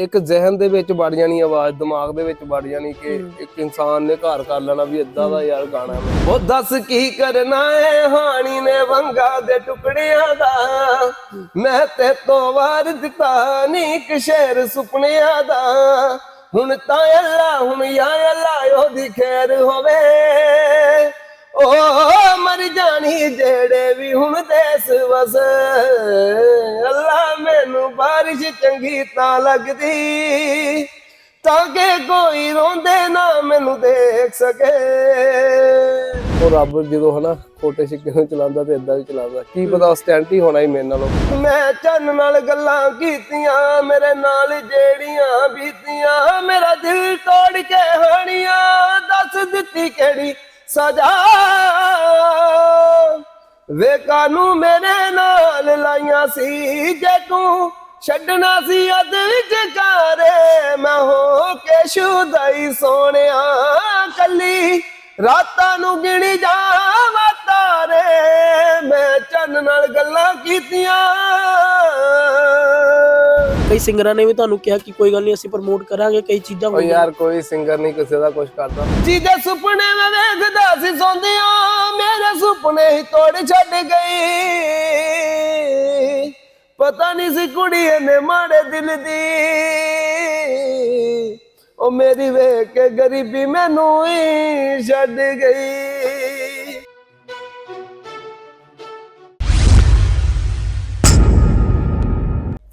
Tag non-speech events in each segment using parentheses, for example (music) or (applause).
ਇੱਕ ਜ਼ਿਹਨ ਦੇ ਵਿੱਚ ਵੜ ਜਾਣੀ ਆਵਾਜ਼ ਦਿਮਾਗ ਦੇ ਵਿੱਚ ਵੜ ਜਾਣੀ ਕਿ ਇੱਕ ਇਨਸਾਨ ਨੇ ਘਰ ਕਰ ਲੈਣਾ ਵੀ ਇਦਾਂ ਦਾ ਯਾਰ ਗਾਣਾ ਹੈ। ਉਹ ਦੱਸ ਕੀ ਕਰਨਾ ਏ ਹਾਣੀ ਨੇ ਵੰਗਾ ਦੇ ਟੁਕੜਿਆਂ ਦਾ। ਮੈਂ ਤੇ ਤੋਂ ਵਾਰ ਦਿੱਤਾ ਨੀ ਇੱਕ ਸ਼ੇਰ ਸੁਪਨਿਆਂ ਦਾ। ਹੁਣ ਤਾਂ ਅੱਲਾ ਹੁਣ ਯਾ ਅੱਲਾ ਉਹਦੀ ਖੈਰ ਹੋਵੇ। ਓ ਮਰ ਜਾਣੀ ਜਿਹੜੇ ਵੀ ਹੁਣ ਦੇਸ ਵਸ। ਅੱਲਾ ਮੈਨੂੰ ਬਾਰਿਸ਼ ਚੰਗੀ ਤਾਂ ਲੱਗਦੀ ਤਾਂ ਕਿ ਕੋਈ ਰੋਂਦੇ ਨਾ ਮੈਨੂੰ ਦੇਖ ਸਕੇ। ਉਹ ਰੱਬ ਜਦੋਂ ਹਨਾ ਛੋਟੇ ਸਿੱਕੇ ਨੂੰ ਚਲਾਉਂਦਾ ਤੇ ਇਦਾਂ ਵੀ ਚਲਾਉਂਦਾ। ਕੀ ਪਤਾ ਸਟੈਂਟ ਹੀ ਹੋਣਾ ਹੀ ਮੇਰੇ ਨਾਲੋਂ। ਮੈਂ ਚੰਨ ਨਾਲ ਗੱਲਾਂ ਕੀਤੀਆਂ ਮੇਰੇ ਨਾਲ ਜਿਹੜੀਆਂ ਬੀਤੀਆਂ ਮੇਰਾ ਦਿਲ ਤੋੜ ਕੇ ਹਾਣੀਆਂ ਦੱਸ ਦਿੱਤੀ ਕਿਹੜੀ ਸਜ਼ਾ ਵੇ ਕਾਨੂੰ ਮੇਰੇ ਨਾਲ ਲਾਈਆਂ ਸੀ ਜੇ ਤੂੰ ਛੱਡਣਾ ਸੀ ਅੱਧ ਵਿੱਚ ਕਾਰੇ ਮੈਂ ਹੋ ਕੇ ਸ਼ੁਦਾਈ ਸੋਹਣਿਆ ਕੱਲੀ। ਰਾਤਾਂ ਨੂੰ ਗਿਣੀ ਜਾਵਾਂ ਤਾਰੇ, ਮੈਂ ਚੰਨ ਨਾਲ ਗੱਲਾਂ ਕੀਤੀਆਂ। ਕਈ ਸਿੰਗਰਾਂ ਨੇ ਵੀ ਤੁਹਾਨੂੰ ਕਿਹਾ ਕਿ ਕੋਈ ਗੱਲ ਨਹੀਂ ਅਸੀਂ ਪ੍ਰਮੋਟ ਕਰਾਂਗੇ ਕਈ ਚੀਜ਼ਾਂ ਓ ਯਾਰ ਕੋਈ ਸਿੰਗਰ ਨਹੀਂ ਕਿਸੇ ਦਾ ਕੁਝ ਕਰਦਾ। ਜਿਹਦੇ ਸੁਪਨੇ ਮੈਂ ਵੇਖਦਾ ਸੀ ਸੌਂਦਿਆਂ ਮੇਰੇ ਸੁਪਨੇ ਹੀ ਤੋੜ ਛੱਡ ਗਈ। ਪਤਾ ਨਹੀਂ ਸੀ ਕੁੜੀ ਨੇ ਮਾੜੇ ਦਿਲ ਦੀ। ਉਹ ਮੇਰੀ ਵੇਖ ਕੇ ਗਰੀਬੀ ਮੈਨੂੰ ਹੀ ਛੱਡ ਗਈ।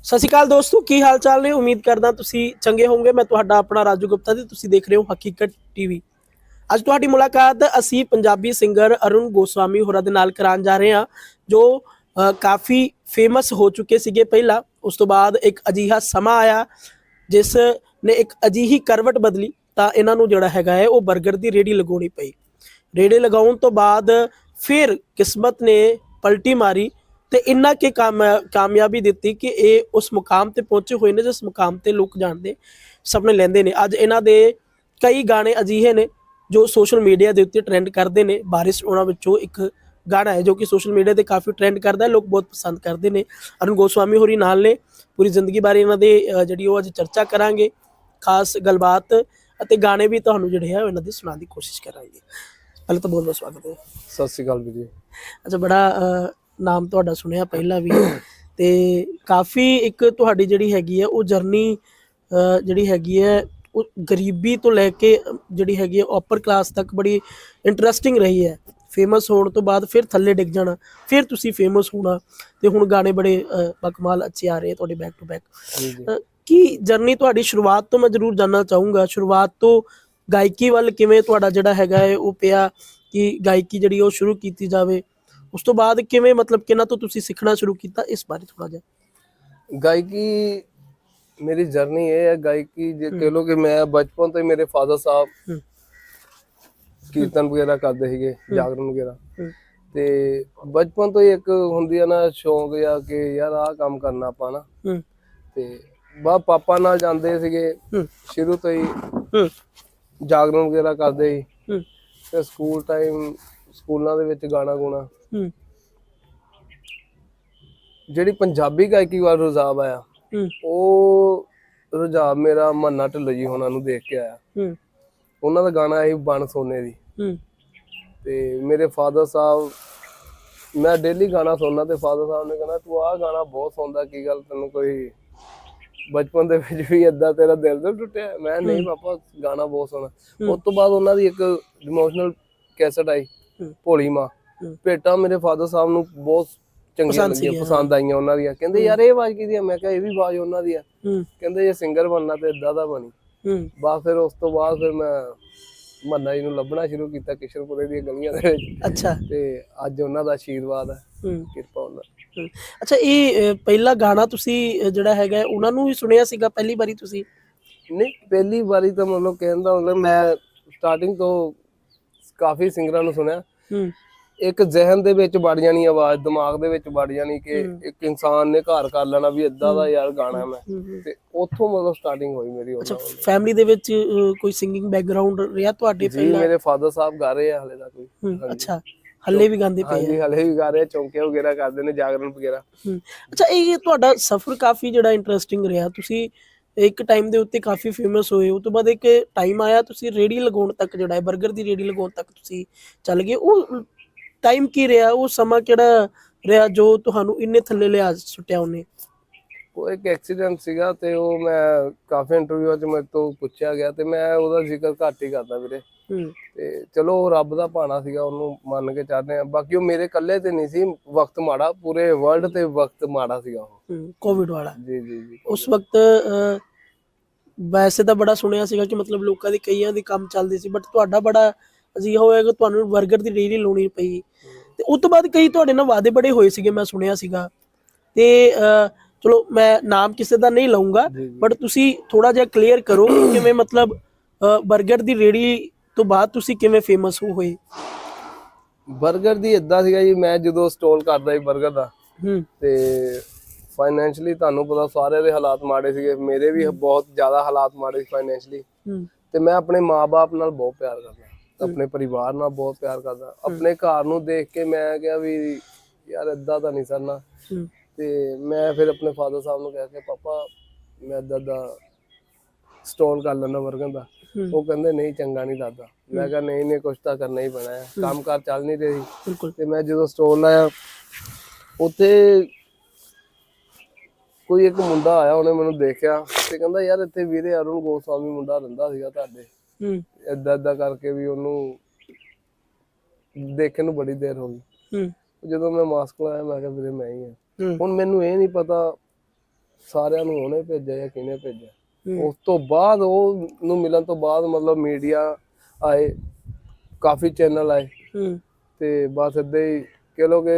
ਸਤਿ ਸ਼੍ਰੀ ਅਕਾਲ ਦੋਸਤੋ, ਕੀ ਹਾਲ ਚਾਲ ਨੇ? ਉਮੀਦ ਕਰਦਾ ਤੁਸੀਂ ਚੰਗੇ ਹੋਵੋਗੇ। ਮੈਂ ਤੁਹਾਡਾ ਆਪਣਾ ਰਾਜੂ ਗੁਪਤਾ ਤੇ ਤੁਸੀਂ ਦੇਖ ਰਹੇ ਹੋ ਹਕੀਕਤ ਟੀਵੀ। ਅੱਜ ਤੁਹਾਡੀ ਮੁਲਾਕਾਤ ਅਸੀਂ ਪੰਜਾਬੀ ਸਿੰਗਰ ਅਰੁਣ ਗੋਸਵਾਮੀ ਹੋਰਾਂ ਦੇ ਨਾਲ ਕਰਾਉਣ ਜਾ ਰਹੇ ਹਾਂ, ਜੋ ਕਾਫੀ ਫੇਮਸ ਹੋ ਚੁੱਕੇ ਸੀਗੇ ਪਹਿਲਾਂ। ਉਸ ਤੋਂ ਬਾਅਦ ਇੱਕ ਅਜੀਹਾ ਸਮਾਂ ਆਇਆ, ਜਿਸ ਨੇ ਇੱਕ ਅਜੀਹੀ ਕਰਵਟ ਬਦਲੀ, ਤਾਂ ਇਹਨਾਂ ਨੂੰ ਜਿਹੜਾ ਹੈਗਾ ਹੈ, ਉਹ 버ਗਰ ਦੀ ਰੇੜੀ ਲਗਾਉਣੀ ਪਈ। ਰੇੜੇ ਲਗਾਉਣ ਤੋਂ ਬਾਅਦ ਫਿਰ ਕਿਸਮਤ ਨੇ ਪਲਟੀ ਮਾਰੀ ਤੇ ਇੰਨਾ ਕਿ ਕਾਮ ਕਾਮਯਾਬੀ ਦਿੱਤੀ ਕਿ ਇਹ ਉਸ ਮੁਕਾਮ ਤੇ ਪਹੁੰਚੇ ਹੋਏ ਨੇ ਜਿਸ ਮੁਕਾਮ ਤੇ ਲੋਕ ਜਾਣਦੇ ਸੁਪਨੇ ਲੈਂਦੇ ਨੇ। ਅੱਜ ਇਹਨਾਂ ਦੇ ਕਈ ਗਾਣੇ ਅਜੀਹੇ ਨੇ ਜੋ ਸੋਸ਼ਲ ਮੀਡੀਆ ਦੇ ਉੱਤੇ ਟ੍ਰੈਂਡ ਕਰਦੇ ਨੇ। ਬਾਰਿਸ਼ ਉਹਨਾਂ ਵਿੱਚੋਂ ਇੱਕ ਗਾਣਾ ਹੈ ਜੋ ਕਿ ਸੋਸ਼ਲ ਮੀਡੀਆ ਤੇ ਕਾਫੀ ਟ੍ਰੈਂਡ ਕਰਦਾ ਹੈ। ਲੋਕ ਬਹੁਤ ਪਸੰਦ ਕਰਦੇ ਨੇ। ਅਰੁਣ ਗੋਸਵਾਮੀ ਹੋਰੀ ਨਾਲ ਨੇ। ਪੂਰੀ ਜ਼ਿੰਦਗੀ ਬਾਰੇ ਇਹਨਾਂ ਦੇ ਜਿਹੜੀ ਉਹ ਅੱਜ ਚਰਚਾ ਕਰਾਂਗੇ। ਖਾਸ ਗੱਲਬਾਤ ਅਤੇ ਗਾਣੇ ਵੀ ਤੁਹਾਨੂੰ ਜਿਹੜੇ ਹੈ ਉਹ ਇਹਨਾਂ ਦੇ ਸੁਣਾਉਣ ਦੀ ਕੋਸ਼ਿਸ਼ ਕਰਾਂਗੇ। ਪਹਿਲਾਂ ਤਾਂ ਬਹੁਤ ਬਹੁਤ ਸਵਾਗਤ ਹੈ। ਸਤਿ ਸ੍ਰੀ ਅਕਾਲ ਵੀਰੇ ਅੱਛਾ ਬੜਾ ਨਾਮ ਤੁਹਾਡਾ ਸੁਣਿਆ ਪਹਿਲਾਂ ਵੀ। ਤੇ ਕਾਫੀ ਇੱਕ ਤੁਹਾਡੀ ਜਿਹੜੀ ਹੈਗੀ ਹੈ ਉਹ ਜਰਨੀ ਜਿਹੜੀ ਹੈਗੀ ਹੈ ਉਹ ਗਰੀਬੀ ਤੋਂ ਲੈ ਕੇ ਜਿਹੜੀ ਹੈਗੀ ਹੈ ਅਪਰ ਕਲਾਸ ਤੱਕ ਬੜੀ ਇੰਟਰਸਟਿੰਗ ਰਹੀ ਹੈ। ਫੇਮਸ ਹੋਣ ਤੋਂ ਬਾਅਦ ਫਿਰ ਥੱਲੇ ਡਿੱਗ ਜਾਣਾ ਫਿਰ ਤੁਸੀਂ ਫੇਮਸ ਹੋਣਾ। ਤੇ ਹੁਣ ਗਾਣੇ ਬੜੇ ਬਕਮਾਲ ਅੱਛੇ ਆ ਰਹੇ ਤੁਹਾਡੇ ਬੈਕ ਟੂ ਬੈਕ ਕੀ ਜਰਨੀ ਤੁਹਾਡੀ ਸ਼ੁਰੂਆਤ ਤੋਂ ਮੈਂ ਜ਼ਰੂਰ ਜਾਨਣਾ ਚਾਹੂੰਗਾ। ਸ਼ੁਰੂਆਤ ਤੋਂ ਗਾਇਕੀ ਵੱਲ ਕਿਵੇਂ ਤੁਹਾਡਾ ਜਿਹੜਾ ਹੈਗਾ ਹੈ ਉਹ ਪਿਆ ਕਿ ਗਾਇਕੀ ਜਿਹੜੀ ਉਹ ਸ਼ੁਰੂ ਕੀਤੀ ਜਾਵੇ। ਉਸ ਤੋਂ ਬਾਅਦ ਕਿਵੇਂ ਮਤਲਬ ਕਿਹਨਾਂ ਤੋਂ ਤੁਸੀਂ ਸਿੱਖਣਾ ਸ਼ੁਰੂ ਕੀਤਾ ਇਸ ਬਾਰੇ ਥੋੜਾ ਜਿਹਾ? ਗਾਇਕੀ ਮੇਰੀ ਜਰਨੀ ਇਹ ਹੈ ਗਾਇਕੀ ਜੇ ਕਹ ਲੋ ਕਿ ਮੈਂ ਬਚਪਨ ਤੋਂ ਹੀ ਮੇਰੇ ਫਾਦਰ ਸਾਹਿਬ ਕੀਰਤਨ ਵਗੈਰਾ ਕਰਦੇ ਸੀਗੇ ਜਾਗਰਣ ਵਗੈਰਾ। ਤੇ ਬਚਪਨ ਤੋਂ ਹੀ ਇੱਕ ਹੁੰਦੀ ਆ ਨਾ ਸ਼ੌਂਕ ਜਾਂ ਕਿ ਯਾਰ ਆਹ ਕੰਮ ਕਰਨਾ ਆਪਾਂ ਨਾ। ਤੇ ਬਾ ਪਾਪਾ ਨਾਲ ਜਾਂਦੇ ਸੀਗੇ ਸ਼ੁਰੂ ਤੋਂ ਹੀ ਜਾਗਰਣ ਵਗੈਰਾ ਕਰਦੇ ਸੀ। ਤੇ ਸਕੂਲ ਟਾਈਮ ਸਕੂਲਾਂ ਦੇ ਵਿੱਚ ਗਾਣਾ ਗਾਉਣਾ ਹੂੰ। ਜਿਹੜੀ ਪੰਜਾਬੀ ਗਾਇਕੀ ਵੱਲ ਰੁਝਾਵ ਆਇਆ ਹੂੰ। ਉਹ ਰੁਝਾਵ ਮੇਰਾ ਮੰਨਾ ਢਿੱਲੋਂ ਜੀ ਹੋਣਾ ਨੂੰ ਦੇਖ ਕੇ ਆਇਆ। ਹੂੰ। ਉਹਨਾਂ ਦਾ ਗਾਣਾ ਸੀ ਬਣ ਸੋਨੇ ਦੀ। ਹੂੰ। ਤੇ ਮੇਰੇ ਫਾਦਰ ਸਾਹਿਬ ਮੈਂ ਡੇਲੀ ਗਾਣਾ ਸੁਣਨਾ ਤੇ ਫਾਦਰ ਸਾਹਿਬ ਨੇ ਕਹਿਣਾ ਤੂੰ ਆਹ ਗਾਣਾ ਬਹੁਤ ਸੁਣਦਾ ਕੀ ਗੱਲ ਤੈਨੂੰ ਕੋਈ ਬਚਪਨ ਦੇ ਵਿੱਚ ਵੀ ਏਦਾਂ ਤੇਰਾ ਦਿਲ ਦਿਲ ਟੁੱਟਿਆ? ਮੈਂ ਨਹੀਂ ਪਾਪਾ ਗਾਣਾ ਬਹੁਤ ਸੋਹਣਾ। ਉਸ ਤੋਂ ਬਾਅਦ ਉਹਨਾਂ ਦੀ ਇੱਕ ਇਮੋਸ਼ਨਲ ਕੈਸਟ ਆਈ ਹੂੰ। ਭੋਲੀ ਮਾਂ। ਹੂੰ। ਭੇਟਾ ਮੇਰੇ ਫਾਦਰ ਸਾਹਿਬ ਨੂੰ ਬਹੁਤ ਚੰਗੀਆਂ ਲੱਗੀਆਂ ਪਸੰਦ ਆਈਆਂ ਉਹਨਾਂ ਦੀਆਂ। ਕਹਿੰਦੇ ਯਾਰ ਇਹ ਆਵਾਜ਼ ਕਿਹਦੀ ਆ? ਮੈਂ ਕਿਹਾ ਇਹ ਵੀ ਆਵਾਜ਼ ਉਹਨਾਂ ਦੀ ਆ। ਕਹਿੰਦੇ ਜੇ ਸਿੰਗਰ ਬਣਨਾ ਤੇ ਏਦਾਂ ਦਾ ਬਣੀ। ਬਸ ਫਿਰ ਉਸ ਤੋਂ ਬਾਅਦ ਫਿਰ ਮੈਂ ਮੰਨਾ ਜੀ ਨੂੰ ਲੱਭਣਾ ਸ਼ੁਰੂ ਕੀਤਾ ਕਿਸ਼ਨਪੁਰੇ ਦੀਆਂ ਗਲੀਆਂ ਦੇ ਵਿੱਚ। ਅੱਛਾ। ਤੇ ਅੱਜ ਉਹਨਾਂ ਦਾ ਆਸ਼ੀਰਵਾਦ ਹੈ। ਕਿਰਪਾ ਉਹਨਾਂ। ਅੱਛਾ ਇਹ ਪਹਿਲਾ ਗਾਣਾ ਤੁਸੀਂ ਜਿਹੜਾ ਹੈਗਾ ਉਹਨਾਂ ਨੂੰ ਹੀ ਸੁਣਿਆ ਸੀਗਾ ਪਹਿਲੀ ਵਾਰੀ ਤੁਸੀਂ? ਨਹੀਂ ਪਹਿਲੀ ਵਾਰੀ ਤਾਂ ਮਤਲਬ ਕਹਿੰਦਾ ਮਤਲਬ ਮੈਂ ਸਟਾਰਟਿੰਗ ਤੋਂ ਕਾਫੀ ਸਿੰਗਰਾਂ ਨੂੰ ਸੁਣਿਆ। ਹੂੰ। ਇੱਕ ਜ਼ਿਹਨ ਦੇ ਵਿੱਚ ਵੜ ਜਾਣੀ ਆਵਾਜ਼ ਦਿਮਾਗ ਦੇ ਵਿੱਚ ਵੜ ਜਾਣੀ ਕਿ ਇੱਕ ਇਨਸਾਨ ਨੇ ਘਰ ਕਰ ਲੈਣਾ ਵੀ ਇਦਾਂ ਦਾ ਯਾਰ ਗਾਣਾ ਮੈਂ। ਤੇ ਉੱਥੋਂ ਮਤਲਬ ਸਟਾਰਟਿੰਗ ਹੋਈ ਮੇਰੀ ਅੱਛਾ ਉਹਨਾਂ ਨਾਲ। ਫੈਮਿਲੀ ਦੇ ਵਿੱਚ ਕੋਈ ਸਿੰਗਿੰਗ ਬੈਕਗ੍ਰਾਉਂਡ ਰਿਹਾ ਤੁਹਾਡੇ ਜੀ ਪਹਿਲਾਂ? ਮੇਰੇ ਫਾਦਰ ਸਾਹਿਬ ਗਾ ਰਹੇ ਆ ਹਲੇ ਦਾ ਕੋਈ। ਹੂੰ, ਅੱਛਾ ਹੱਲੇ ਵੀ ਗਾਉਂਦੇ ਪਏ ਆ। ਹਾਂਜੀ ਹਲੇ ਵੀ ਗਾ ਰਹੇ ਆ, ਚੌਂਕੇ ਵਗੈਰਾ ਕਰਦੇ ਨੇ ਜਾਗਰਣ ਵਗੈਰਾ। ਅੱਛਾ ਇਹ ਤੁਹਾਡਾ ਸਫ਼ਰ ਕਾਫੀ ਜਿਹੜਾ ਇੰਟਰਸਟਿੰਗ ਰਿਹਾ। ਤੁਸੀਂ ਇੱਕ ਟਾਈਮ ਦੇ ਉੱਤੇ ਕਾਫੀ ਫੇਮਸ ਹੋਏ ਉਸ ਤੋਂ ਬਾਅਦ ਇੱਕ ਟਾਈਮ ਆਇਆ ਤੁਸੀਂ ਰੇੜੀ ਲਗਾਉਣ ਤੱਕ ਜਿਹੜਾ ਹੈ 버ਗਰ ਦੀ ਰੇੜੀ ਲਗਾਉਣ ਤੱਕ ਤੁਸੀਂ ਚੱਲ ਗਏ। ਉਹ ਟਾਈਮ ਕੀ ਰਿਹਾ ਉਹ ਸਮਾਂ ਕਿਹੜਾ ਰਿਹਾ ਜੋ ਤੁਹਾਨੂੰ ਇੰਨੇ ਥੱਲੇ ਲਿਆ ਸੁੱਟਿਆ ਉਹਨੇ? ਉਹ ਇੱਕ ਐਕਸੀਡੈਂਟ ਸੀਗਾ ਤੇ ਉਹ ਮੈਂ ਕਾਫੀ ਇੰਟਰਵਿਊਆਂ 'ਚ ਮੇਰੇ ਤੋਂ ਪੁੱਛਿਆ ਗਿਆ ਤੇ ਮੈਂ ਉਹਦਾ ਜ਼ਿਕਰ ਘੱਟ ਹੀ ਕਰਦਾ ਵੀਰੇ। ਹੂੰ। ਤੇ ਚਲੋ ਉਹ ਰੱਬ ਦਾ ਭਾਣਾ ਸੀਗਾ ਉਹਨੂੰ ਮੰਨ ਕੇ ਚੱਲਦੇ ਆ ਬਾਕੀ ਉਹ ਮੇਰੇ ਇਕੱਲੇ ਤੇ ਨਹੀਂ ਸੀ ਵਕਤ ਮਾੜਾ ਪੂਰੇ ਵਰਲਡ ਤੇ ਵਕਤ ਮਾੜਾ ਸੀਗਾ ਉਹ। ਕੋਵਿਡ ਵਾਲਾ। ਜੀ ਜੀ ਜੀ ਉਸ ਵਕਤ ਵੈਸੇ ਤਾਂ ਬੜਾ ਸੁਣਿਆ ਸੀਗਾ ਕਿ ਮਤਲਬ ਲੋਕਾਂ ਦੀ ਕਈਆਂ ਦੀ ਕੰਮ ਚੱਲਦੀ ਸੀ ਬਟ ਤੁਹਾਡਾ ਬੜਾ ਅਜਿਹਾ ਹੋਇਆ ਤੁਹਾਨੂੰ 버ਗਰ ਦੀ ਡੇਅਰੀ ਲਾਉਣੀ ਪਈ। ਤੇ ਉਸ ਤੋਂ ਬਾਅਦ ਕਈ ਤੁਹਾਡੇ ਨਾਲ ਵਾਅਦੇ ਬੜੇ ਹੋਏ ਸੀਗੇ ਮੈਂ ਸੁਣਿਆ ਸੀਗਾ। ਤੇ ਚਲੋ ਮੈਂ ਨਾਮ ਕਿਸੇ ਦਾ ਨਹੀਂ ਲਵਾਂਗਾ ਬਟ ਤੁਸੀਂ ਥੋੜਾ ਜਿਹਾ ਕਲੀਅਰ ਕਰੋ ਕਿਵੇਂ ਮਤਲਬ 버ਗਰ ਦੀ ਰੇੜੀ ਤੋਂ ਬਾਅਦ ਤੁਸੀਂ ਕਿਵੇਂ ਫੇਮਸ ਹੋ ਹੋਏ। 버ਗਰ ਦੀ ਇਦਾਂ ਸੀਗਾ ਜੀ ਮੈਂ ਜਦੋਂ ਸਟਾਲ ਕਰਦਾ ਸੀ 버ਗਰ ਦਾ ਤੇ ਫਾਈਨੈਂਸ਼ਲੀ ਤੁਹਾਨੂੰ ਪਤਾ ਸਾਰੇ ਦੇ ਹਾਲਾਤ ਮਾੜੇ ਸੀਗੇ ਮੇਰੇ ਵੀ ਬਹੁਤ ਜ਼ਿਆਦਾ ਹਾਲਾਤ ਮਾੜੇ ਸੀ ਫਾਈਨੈਂਸ਼ਲੀ ਤੇ ਮੈਂ ਆਪਣੇ ਮਾਪੇ ਨਾਲ ਬਹੁਤ ਪਿਆਰ ਕਰਦਾ। ਆਪਣੇ ਪਰਿਵਾਰ ਨਾਲ ਬਹੁਤ ਪਿਆਰ ਕਰਦਾ। ਆਪਣੇ ਘਰ ਨੂੰ ਦੇਖ ਕੇ ਮੈਂ ਕਿਹਾ ਵੀ ਯਾਰ ਇਦਾਂ ਤਾਂ ਨਹੀਂ ਸਰਨਾ। ਤੇ ਮੈਂ ਫਿਰ ਆਪਣੇ ਫਾਦਰ ਸਾਹਿਬ ਨੂੰ ਕਹਿ ਕੇ ਪਾਪਾ ਮੈਂ ਏਦਾਂ ਦਾ ਸਟੋਲ ਕਰ ਲੈਣਾ ਵਰਗਨ ਦਾ। ਉਹ ਕਹਿੰਦੇ ਨਹੀਂ ਚੰਗਾ ਨਹੀਂ ਦਾਦਾ ਮੈਂ ਕਿਹਾ ਨਹੀਂ ਨਹੀਂ ਕੁਛ ਤਾਂ ਕਰਨਾ ਹੀ ਪੈਣਾ ਹੈ। ਕੰਮ ਕਾਰ ਚੱਲ ਨਹੀਂ ਰਹੀ ਤੇ ਮੈਂ ਜਦੋਂ ਸਟੋਲ ਲਾਇਆ ਉੱਥੇ ਕੋਈ ਇੱਕ ਮੁੰਡਾ ਆਇਆ ਉਹਨੇ ਮੈਨੂੰ ਦੇਖਿਆ ਤੇ ਕਹਿੰਦਾ ਯਾਰ ਇੱਥੇ ਵੀਰੇ ਅਰੁਣ ਗੋਸਵਾਮੀ ਮੁੰਡਾ ਰਹਿੰਦਾ ਸੀਗਾ ਤੁਹਾਡੇ। ਹੂੰ। ਏਦਾਂ ਏਦਾਂ ਕਰਕੇ ਵੀ ਉਹਨੂੰ ਦੇਖਣ ਨੂੰ ਬੜੀ ਦੇਰ ਹੋ ਗਈ। ਹੂੰ। ਜਦੋਂ ਮੈਂ ਮਾਸਕ ਲਾਇਆ ਮੈਂ ਕਿਹਾ ਵੀਰੇ ਮੈਂ ਹੀ ਹਾਂ ਹੂੰ। ਹੁਣ ਮੈਨੂੰ ਇਹ ਨਹੀਂ ਪਤਾ ਸਾਰਿਆਂ ਨੂੰ ਉਹਨੇ ਭੇਜਿਆ ਜਾਂ ਕਿਹਨੇ ਭੇਜਿਆ। ਉਸ ਤੋਂ ਬਾਅਦ ਉਹ ਨੂੰ ਮਿਲਣ ਤੋਂ ਬਾਅਦ ਮਤਲਬ ਮੀਡੀਆ ਆਏ ਕਾਫੀ ਚੈਨਲ ਆਏ। ਹੂੰ। ਤੇ ਬਸ ਏਦਾਂ ਹੀ ਕਹ ਲੋ ਕਿ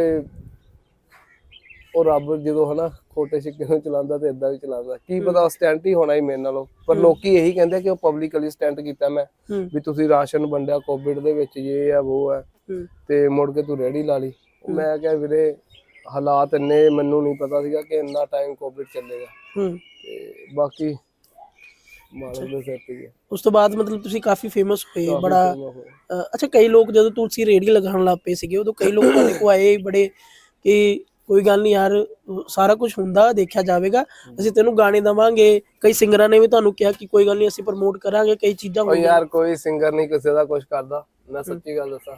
ਉਹ ਰੱਬ ਜਦੋਂ ਹਨਾ ਖੋਟੇ ਸਿੱਕੇ ਨੂੰ ਚਲਾਉਂਦਾ ਤੇ ਏਦਾਂ ਵੀ ਚਲਾਉਂਦਾ। ਕੀ ਪਤਾ ਸਟੈਂਟ ਹੀ ਹੋਣਾ ਹੀ ਮੇਰੇ ਨਾਲੋਂ। ਪਰ ਲੋਕੀ ਇਹੀ ਕਹਿੰਦੇ ਕਿ ਉਹ ਪਬਲਿਕਲੀ ਸਟੈਂਟ ਕੀਤਾ ਮੈਂ ਵੀ ਤੁਸੀਂ ਰਾਸ਼ਨ ਵੰਡਿਆ ਕੋਵਿਡ ਦੇ ਵਿੱਚ ਇਹ ਆ ਉਹ ਆ। ਤੇ ਮੁੜ ਕੇ ਤੂੰ ਰੈਡੀ ਲਾ ਲਈ। ਮੈਂ ਕਿਹਾ ਵੀਰੇ ਹਾਲਾਤ ਇੰਨੇ ਮੈਨੂੰ ਨਹੀਂ ਪਤਾ ਸੀਗਾ ਕਿ ਇੰਨਾ ਟਾਈਮ ਕੋਵਿਡ ਚੱਲੇਗਾ। ਤੇ ਬਾਕੀ ਮਾਲਕ ਦੇ ਸਿਰ ਤੇ ਹੀ ਹੈ ਉਸ ਤੋਂ ਬਾਅਦ ਮਤਲਬ ਤੁਸੀਂ ਕਾਫੀ ਫੇਮਸ ਹੋਏ ਬੜਾ ਅੱਛਾ ਕਈ ਲੋਕ ਜਦੋਂ ਤੁਸੀਂ ਰੇੜੀ ਲਗਾਉਣ ਲੱਗ ਪਏ ਸੀਗੇ ਉਦੋਂ ਕਈ ਲੋਕ (coughs) ਤੁਹਾਡੇ ਕੋਲ ਆਏ ਬੜੇ ਕਿ ਕੋਈ ਗੱਲ ਨਹੀਂ ਯਾਰ ਸਾਰਾ ਕੁਝ ਹੁੰਦਾ ਦੇਖਿਆ ਜਾਵੇਗਾ। ਅਸੀਂ ਤੈਨੂੰ ਗਾਣੇ ਦਵਾਂਗੇ ਕਈ ਸਿੰਗਰਾਂ ਨੇ ਵੀ ਤੁਹਾਨੂੰ ਕਿਹਾ ਕਿ ਕੋਈ ਗੱਲ ਨਹੀਂ ਅਸੀਂ ਪ੍ਰਮੋਟ ਕਰਾਂਗੇ ਕਈ ਚੀਜ਼ਾਂ ਹੋਣਗੀਆਂ ਯਾਰ ਕੋਈ ਸਿੰਗਰ ਨਹੀਂ ਕਿਸੇ ਦਾ ਕੁਝ ਕਰਦਾ ਮੈਂ ਸੱਚੀ ਗੱਲ ਦੱਸਾਂ।